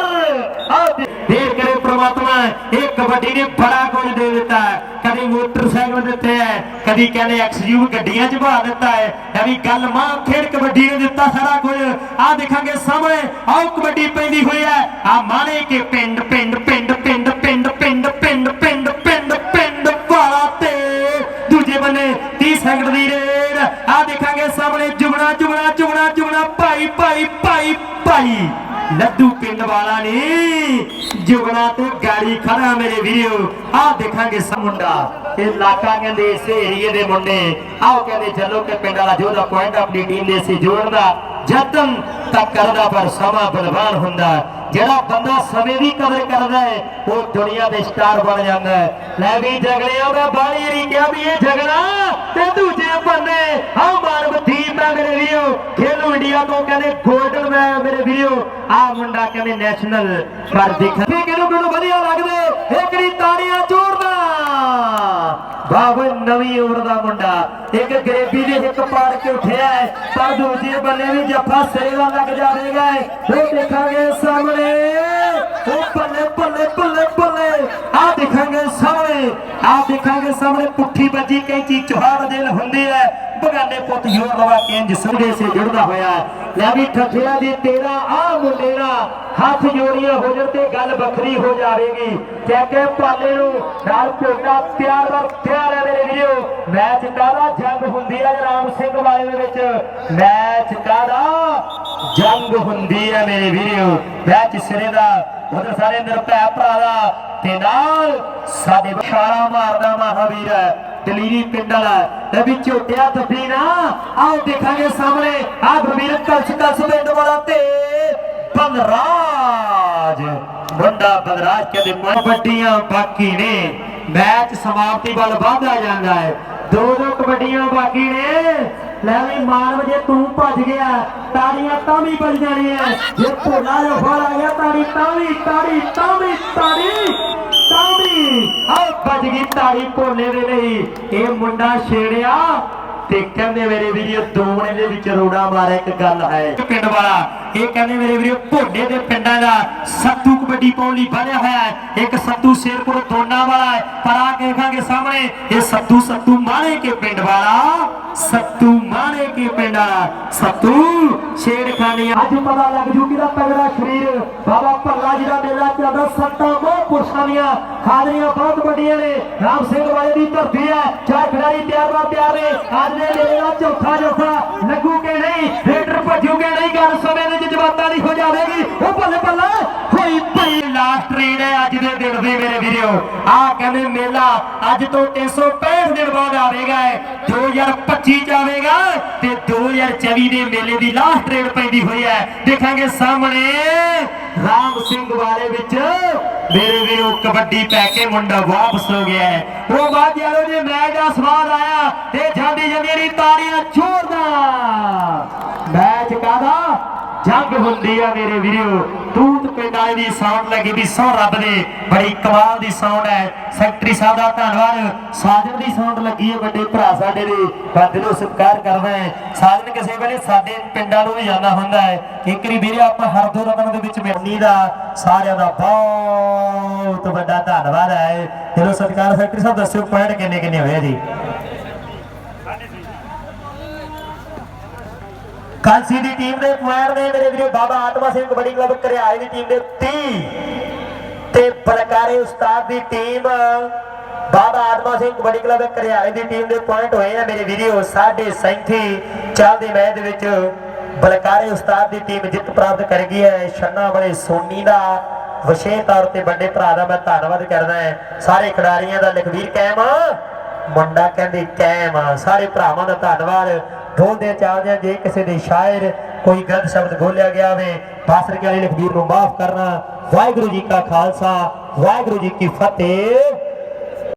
ਆ ਦੇਖ ਕਰੇ ਪ੍ਰਮਾਤਮਾ ਇਹ ਕਬੱਡੀ ਨੇ ਬੜਾ ਕੁਝ ਦੇ ਦਿੱਤਾ ਕਦੀ ਮੋਟਰਸਾਈਕਲ ਦਿੱਤੇ ਹੈ ਕਦੀ ਕਹਿੰਦੇ ਐਕਸਯੂ ਗੱਡੀਆਂ 'ਚ ਭਾ ਦਿੱਤਾ ਹੈ ਇਹ ਗੱਲ ਮਾਂ ਖੇਡ ਕਬੱਡੀ ਨੇ ਦਿੱਤਾ ਸਾਰਾ ਕੁਝ ਆਹ ਦੇਖਾਂਗੇ ਸਾਹਮਣੇ ਆਓ ਕਬੱਡੀ ਪੈਂਦੀ ਹੋਈ ਹੈ ਆ ਮਾਣੇ ਕੇ ਪਿੰਡ ਪਿੰਡ ਪਿੰਡ ਪਿੰਡ ਪਿੰਡ ਪਿੰਡ ਪਿੰਡ ਪਿੰਡ ਪਿੰਡ ਪਿੰਡ ਵਾਲਾ ਤੇ ਦੂਜੇ ਬੰਨੇ 30 ਸੈਕਿੰਡ ਦੀ ਰੇਡ। ਆ ਦੇਖਾਂਗੇ ਸਾਹਮਣੇ ਜੁਗਣਾ ਜੁਗਣਾ ਜੁਗਣਾ ਜੁਗਣਾ। ਭਾਈ ਭਾਈ ਭਾਈ ਭਾਈ। ਲੱਡੂ ਪਿੰਡ ਵਾਲਾ ਨੇ। ਜੁਗਣਾ ਤੇ ਗਾੜੀ ਖੜਾ ਮੇਰੇ ਵੀਰੋ। ਆਹ ਦੇਖਾਂਗੇ ਸਾ ਮੁੰਡਾ। ਇਹ ਲਾਕਾ ਕਹਿੰਦੇ ਇਸੇ ਏਰੀਏ ਦੇ ਮੁੰਡੇ। ਆਓ ਕਹਿੰਦੇ ਚੱਲੋ ਕਿ ਪਿੰਡ ਵਾਲਾ ਜੋਦਾ ਪੁਆਇੰਟ ਆਪਣੀ ਟੀਮ ਦੇ ਸੀ ਜੋੜਦਾ ਜਤਨ ਤਾਂ ਕਰਦਾ ਪਰ ਸਮਾਂ ਬਲਵਾਨ ਹੁੰਦਾ। ਜਿਹੜਾ ਬੰਦਾ ਸਮੇਂ ਦੀ ਕਦਰ ਕਰਦਾ ਹੈ, ਉਹ ਦੁਨੀਆ ਦੇ ਸਟਾਰ ਬਣ ਜਾਂਦਾ ਹੈ। ਲੈ ਵੀ ਝਗੜਿਆ ਮੈਂ ਬਾਲੀ ਰੀ ਕਿਹਾ ਵੀ ਇਹ ਝਗੜਾ ਤੇ ਦੂਜੇ ਬੰਨੇ ਆ ਮਾਨਵਦੀਪ ਹੈ ਮੇਰੇ ਵੀਰੋ, ਖੇਲੋ ਇੰਡੀਆ ਤੋਂ ਕਹਿੰਦੇ 골ਡਨ ਮੈਂ ਮੇਰੇ ਵੀਰੋ। ਆ ਮੁੰਡਾ ਕਹਿੰਦੇ ਨੈਸ਼ਨਲ ਪਰ ਦੇਖ ਵੀ ਕਿਹਨੂੰ ਕਿਹਨੂੰ ਵਧੀਆ ਲੱਗਦੇ ਇਕੜੀ ਤਾੜੀਆਂ ਜੋੜਦਾ ਬਾਬਾ ਨਵੀਂ ਉਮਰ ਦਾ ਮੁੰਡਾ। ਇੱਕ ਗਰੀਬੀ ਦੇ ਹਿੱਕ ਪਾੜ ਕੇ ਉੱਠਿਆ ਹੈ, ਪਰ ਦੂਜੇ ਬੰਨੇ ਵੀ ਜੱਫਾ ਸਿਰੇ ਦਾ ਲੱਗ ਜਾਵੇਗਾ ਉਹ ਦੇਖਾਂਗੇ ਸਾਹਮਣੇ। ਉਹ ਬੱਲੇ ਬੱਲੇ ਬੱਲੇ ਬੱਲੇ ਆ ਦੇਖਾਂਗੇ ਸਾਹਮਣੇ ਆ ਦੇਖਾਂਗੇ ਸਾਹਮਣੇ, ਪੁੱਠੀ ਵੱਜੀ ਕੈਂਚੀ ਚੁਹਾਰ ਦਿਲ ਹੁੰਦੀ ਹੈ। ਬਗਾਨੇ ਪੁੱਤ ਯੋਰ ਲਵਾ ਇੰਜ ਸੰਡੇ ਸੇ ਜੁੜਦਾ ਹੋਇਆ ਲੈ ਵੀ ਠੱਠਿਆ ਦੀ ਤੇਰਾ ਆ ਮੁੰਡੇ ਹੱਥ ਜੋੜੀਆਂ ਹੋ ਜਾਣ ਤੇ ਗੱਲ ਵੱਖਰੀ ਹੋ ਜਾਵੇਗੀ। ਚੈਕੇ ਪਾਲੇ ਨੂੰ ਨਾਲ ਭੋਗਣਾ ਪਿਆਰ ਦਾ ਪਿਆਰ ਹੈ ਮੇਰੇ ਵੀਰੋ। ਮੈਚ ਕਾਹਦਾ ਜੰਗ ਹੁੰਦੀ ਹੈ ਰਾਮ ਸਿੰਘ ਵਾਲੇ ਦੇ ਵਿੱਚ। ਮੈਚ ਕਾਹਦਾ ਜੰਗ ਹੁੰਦੀ ਹੈ ਮੇਰੇ ਵੀਰੋ। ਮੈਚ ਸਿਰੇ ਦਾ ਉਧਰ ਸਾਰੇ ਨਿਰਭੈ ਭਰਾ ਦਾ ਤੇ ਨਾਲ ਸਾਡੇ ਵਿਸ਼ਾਲਾ ਮਾਰਦਾ ਮਹਾਵੀਰ ਹੈ, ਦਲੀਰੀ ਪਿੰਡ ਵਾਲਾ ਤੇ ਵੀ ਝੋਟਿਆ ਦੱਬੀ ਆਓ ਦੇਖਾਂਗੇ ਸਾਹਮਣੇ ਆ ਗੁਰਵੀਰ ਕਲਸ ਕਲਸ ਪਿੰਡ ਵਾਲਾ ਤੇ ਬਲਰਾਜ ਮੁੰਡਾ ਬਲਰਾਜ ਕਹਿੰਦੇ ਕਬੱਡੀਆਂ ਬਾਕੀ ਨੇ। ਮੈਚ ਸਮਾਪਤੀ ਵੱਲ ਵਧਦਾ ਜਾਂਦਾ ਹੈ। ਦੋ ਦੋ ਕਬੱਡੀਆਂ ਬਾਕੀ ਨੇ। ਲੈ ਵੀ ਮਾਨਵ ਜੇ ਤੂੰ ਭੱਜ ਗਿਆ, ਤਾੜੀਆਂ ਤਾਂ ਵੀ ਵੱਜ ਜਾਣੀਆਂ। ਜੇ ਭੋਲਾ ਜੋ ਆ ਗਿਆ, ਤਾੜੀ ਤਾਂ ਵੀ ਤਾੜੀ ਤਾਂ ਵੀ ਤਾੜੀ ਤਾੜੀ। ਆ ਵੱਜ ਗਈ ਤਾੜੀ ਭੋਲੇ ਦੇ ਲਈ। ਇਹ ਮੁੰਡਾ ਛੇੜਿਆ ਤੇ ਕਹਿੰਦੇ ਮੇਰੇ ਵੀਰੋ ਦੋਣੇ ਦੇ ਵਿੱਚ ਰੋੜਾ ਮਾਰਿਆ, ਇੱਕ ਗੱਲ ਹੈ। ਪਿੰਡ ਵਾਲਾ ਇਹ ਕਹਿੰਦੇ ਮੇਰੇ ਵੀਰੋ, ਭੋਡੇ ਦੇ ਪਿੰਡਾਂ ਦਾ ਸੱਤੂ ਕਬੱਡੀ ਪਾਉਣ ਲਈ ਬਣਿਆ ਹੋਇਆ ਹੈ। ਇੱਕ ਸੱਤੂ ਸ਼ੇਰਪੁਰ ਦੋਨਾ ਵਾਲਾ ਹੈ। ਪਰ ਆ ਕੇ ਦੇਖਾਂਗੇ ਸਾਹਮਣੇ, ਇਹ ਸੱਤੂ ਸੱਤੂ ਮਾਣੇ ਕੇ ਪਿੰਡ ਵਾਲਾ, ਸੱਤੂ ਮਾਣੇ ਕੇ ਪਿੰਡ ਵਾਲਾ, ਸੱਤੂ ਛੇੜਖਾਨੀ ਅੱਜ ਪਤਾ ਲੱਗ ਜੂ ਕਿਹਦਾ ਤਗੜਾ ਸਰੀਰ। ਬਾਬਾ ਭੱਲਾ ਜੀ ਦਾ ਮੇਲਾ ਚੱਲਦਾ, ਸੱਤਾਂ ਮੋਹ ਪੁਰਸ਼ਾਂ ਦੀਆਂ ਹਾਜ਼ਰੀਆਂ ਬਹੁਤ ਵੱਡੀਆਂ ਨੇ। ਰਾਮ ਸਿੰਘ ਵਾਲੇ ਦੀ ਧਰਤੀ ਹੈ। ਚਾਰ ਖਿਡਾਰੀ ਤਿਆਰ ਬਾ ਤਿਆਰ ਨੇ। ਅੱਜ ਦੇ ਮੇਲੇ ਦਾ ਚੌਥਾ ਜੱਫਾ ਲੱਗੂ ਕਿ ਨਹੀਂ? ਰੇਡਰ ਭੱਜੂ ਕਿ ਨਹੀਂ, ਗੱਲ ਸਮੇਂ ਦੇ ਜਜ਼ਬਾਤਾਂ ਦੀ ਹੋ ਜਾਵੇਗੀ। ਉਹ ਬੱਲੇ ਬੱਲੇ ਹੋਈ ਪਈ ਲਾਸਟ ਰੇਡ ਹੈ ਅੱਜ ਦੇ ਦਿਨ ਦੀ ਮੇਰੇ ਵੀਰੋ। ਆਹ ਕਹਿੰਦੇ ਮੇਲਾ ਅੱਜ ਤੋਂ 365 ਦਿਨ ਬਾਅਦ ਆਵੇਗਾ 2025 ਚ ਆਵੇਗਾ ਤੇ 2024 ਦੇ ਮੇਲੇ ਦੀ ਲਾਸਟ ਟ੍ਰੇਡ ਪੈਂਦੀ ਹੋਈ ਹੈ। ਦੇਖਾਂਗੇ ਸਾਹਮਣੇ ਰਾਮ ਸਿੰਘ ਵਾਲੇ ਵਿੱਚ। ਮੇਰੇ ਵੀਰੋ, ਕਬੱਡੀ ਪੈ ਕੇ ਮੁੰਡਾ ਵਾਪਸ ਹੋ ਗਿਆ ਉਹ ਬਾਅਦ ਯਾਰੋ ਜੇ ਮੈਚ ਦਾ ਸਵਾਦ ਆਇਆ ਤੇ ਜਾਂਦੀ ਜਾਂਦੀ ਦੀ ਤਾੜੀਆਂ ਜ਼ੋਰਦਾਰ ਮੈਚ ਕਾਦਾ ਜੰਗ ਹੁੰਦੀ ਆ ਮੇਰੇ ਵੀਰੋ। ਤੂਤ ਪਿੰਡਾਂ ਦੀ ਸਾਊਂਡ ਲੱਗੀ ਵੀ ਸੋ ਰੱਬ ਦੇ। ਬੜੀ ਕਮਾਲ ਦੀ ਸਾਊਂਡ ਹੈ। ਸੈਕਟਰੀ ਸਾਹਿਬ ਦਾ ਧੰਨਵਾਦ। ਸਾਜਨ ਦੀ ਸਾਊਂਡ ਲੱਗੀ ਹੈ ਵੱਡੇ ਭਰਾ ਸਾਡੇ ਦੇ। ਬੰਦੇ ਸਤਿਕਾਰ ਕਰਦਾ ਹੈ। ਸਾਜਨ ਕਿਸੇ ਵੇਲੇ ਸਾਡੇ ਪਿੰਡਾਂ ਨੂੰ ਵੀ ਜਾਂਦਾ ਹੁੰਦਾ ਹੈ। ਇੱਕ ਵਾਰੀ ਵੀਰੇ, ਆਪਾਂ ਹਰਦੋ ਰਤਨ ਦੇ ਵਿੱਚ ਮਿਲਣੀ ਦਾ ਸਾਰਿਆਂ ਦਾ ਬਹੁਤ ਵੱਡਾ ਧੰਨਵਾਦ ਹੈ। ਚਲੋ ਸਤਿਕਾਰ ਸੈਕਟਰੀ ਸਾਹਿਬ ਦੱਸਿਓ, ਪੁਆਇੰਟ ਕਿੰਨੇ ਕਿੰਨੇ ਹੋਏ ਜੀ? ਕਾਂਸੀ ਦੀ ਟੀਮ ਦੇ ਪੁਆਇੰਟ ਨੇ ਮੇਰੇ ਵੀਰੇ ਬਾਬਾ ਆਤਮਾ ਸਿੰਘ ਕਬੱਡੀ ਕਲੱਬ ਘਰਿਆਲੇ ਦੀ ਟੀਮ ਦੇ 30 ਤੇ ਬਲਕਾਰੇ ਉਸਤਾਦ ਦੀ ਟੀਮ ਬਾਬਾ ਆਤਮਾ ਸਿੰਘ ਕਬੱਡੀ ਕਲੱਬ ਘਰਿਆਲੇ ਦੀ ਟੀਮ ਦੇ ਪੁਆਇੰਟ ਹੋਏ ਆ ਮੇਰੇ ਵੀਡੀਓ 37 ਚੱਲਦੇ ਮੈਚ ਦੇ ਵਿੱਚ ਬਲਕਾਰੇ ਉਸਤਾਦ ਦੀ ਟੀਮ ਜਿੱਤ ਪ੍ਰਾਪਤ ਕਰ ਗਈ ਹੈ। ਛੰਨਾ ਵਾਲੇ ਸੋਨੀ ਦਾ ਵਿਸ਼ੇਸ਼ ਤੌਰ ਤੇ ਵੱਡੇ ਭਰਾ ਦਾ ਮੈਂ ਧੰਨਵਾਦ ਕਰਦਾ ਹਾਂ। ਸਾਰੇ ਖਿਡਾਰੀਆਂ ਦਾ ਲਖਵੀਰ ਕੈਮ, ਮੁੰਡਾ ਕਹਿੰਦੇ ਕੈਮ, ਸਾਰੇ ਭਰਾਵਾਂ ਦਾ ਧੰਨਵਾਦ। ਬੋਲਦੇ ਚਾਹਦੇ ਜੇ ਕਿਸੇ ਦੇ ਸ਼ਾਇਰ ਕੋਈ ਗਲਤ ਸ਼ਬਦ ਬੋਲਿਆ ਗਿਆ ਹੋਵੇ, ਬਾਸਰ ਕੇ ਵਾਲੇ ਲਖਬੀਰ ਨੂੰ ਮਾਫ ਕਰਨਾ। ਵਾਹਿਗੁਰੂ ਜੀ ਕਾ ਖਾਲਸਾ, ਵਾਹਿਗੁਰੂ ਜੀ ਕੀ ਫਤਿਹ।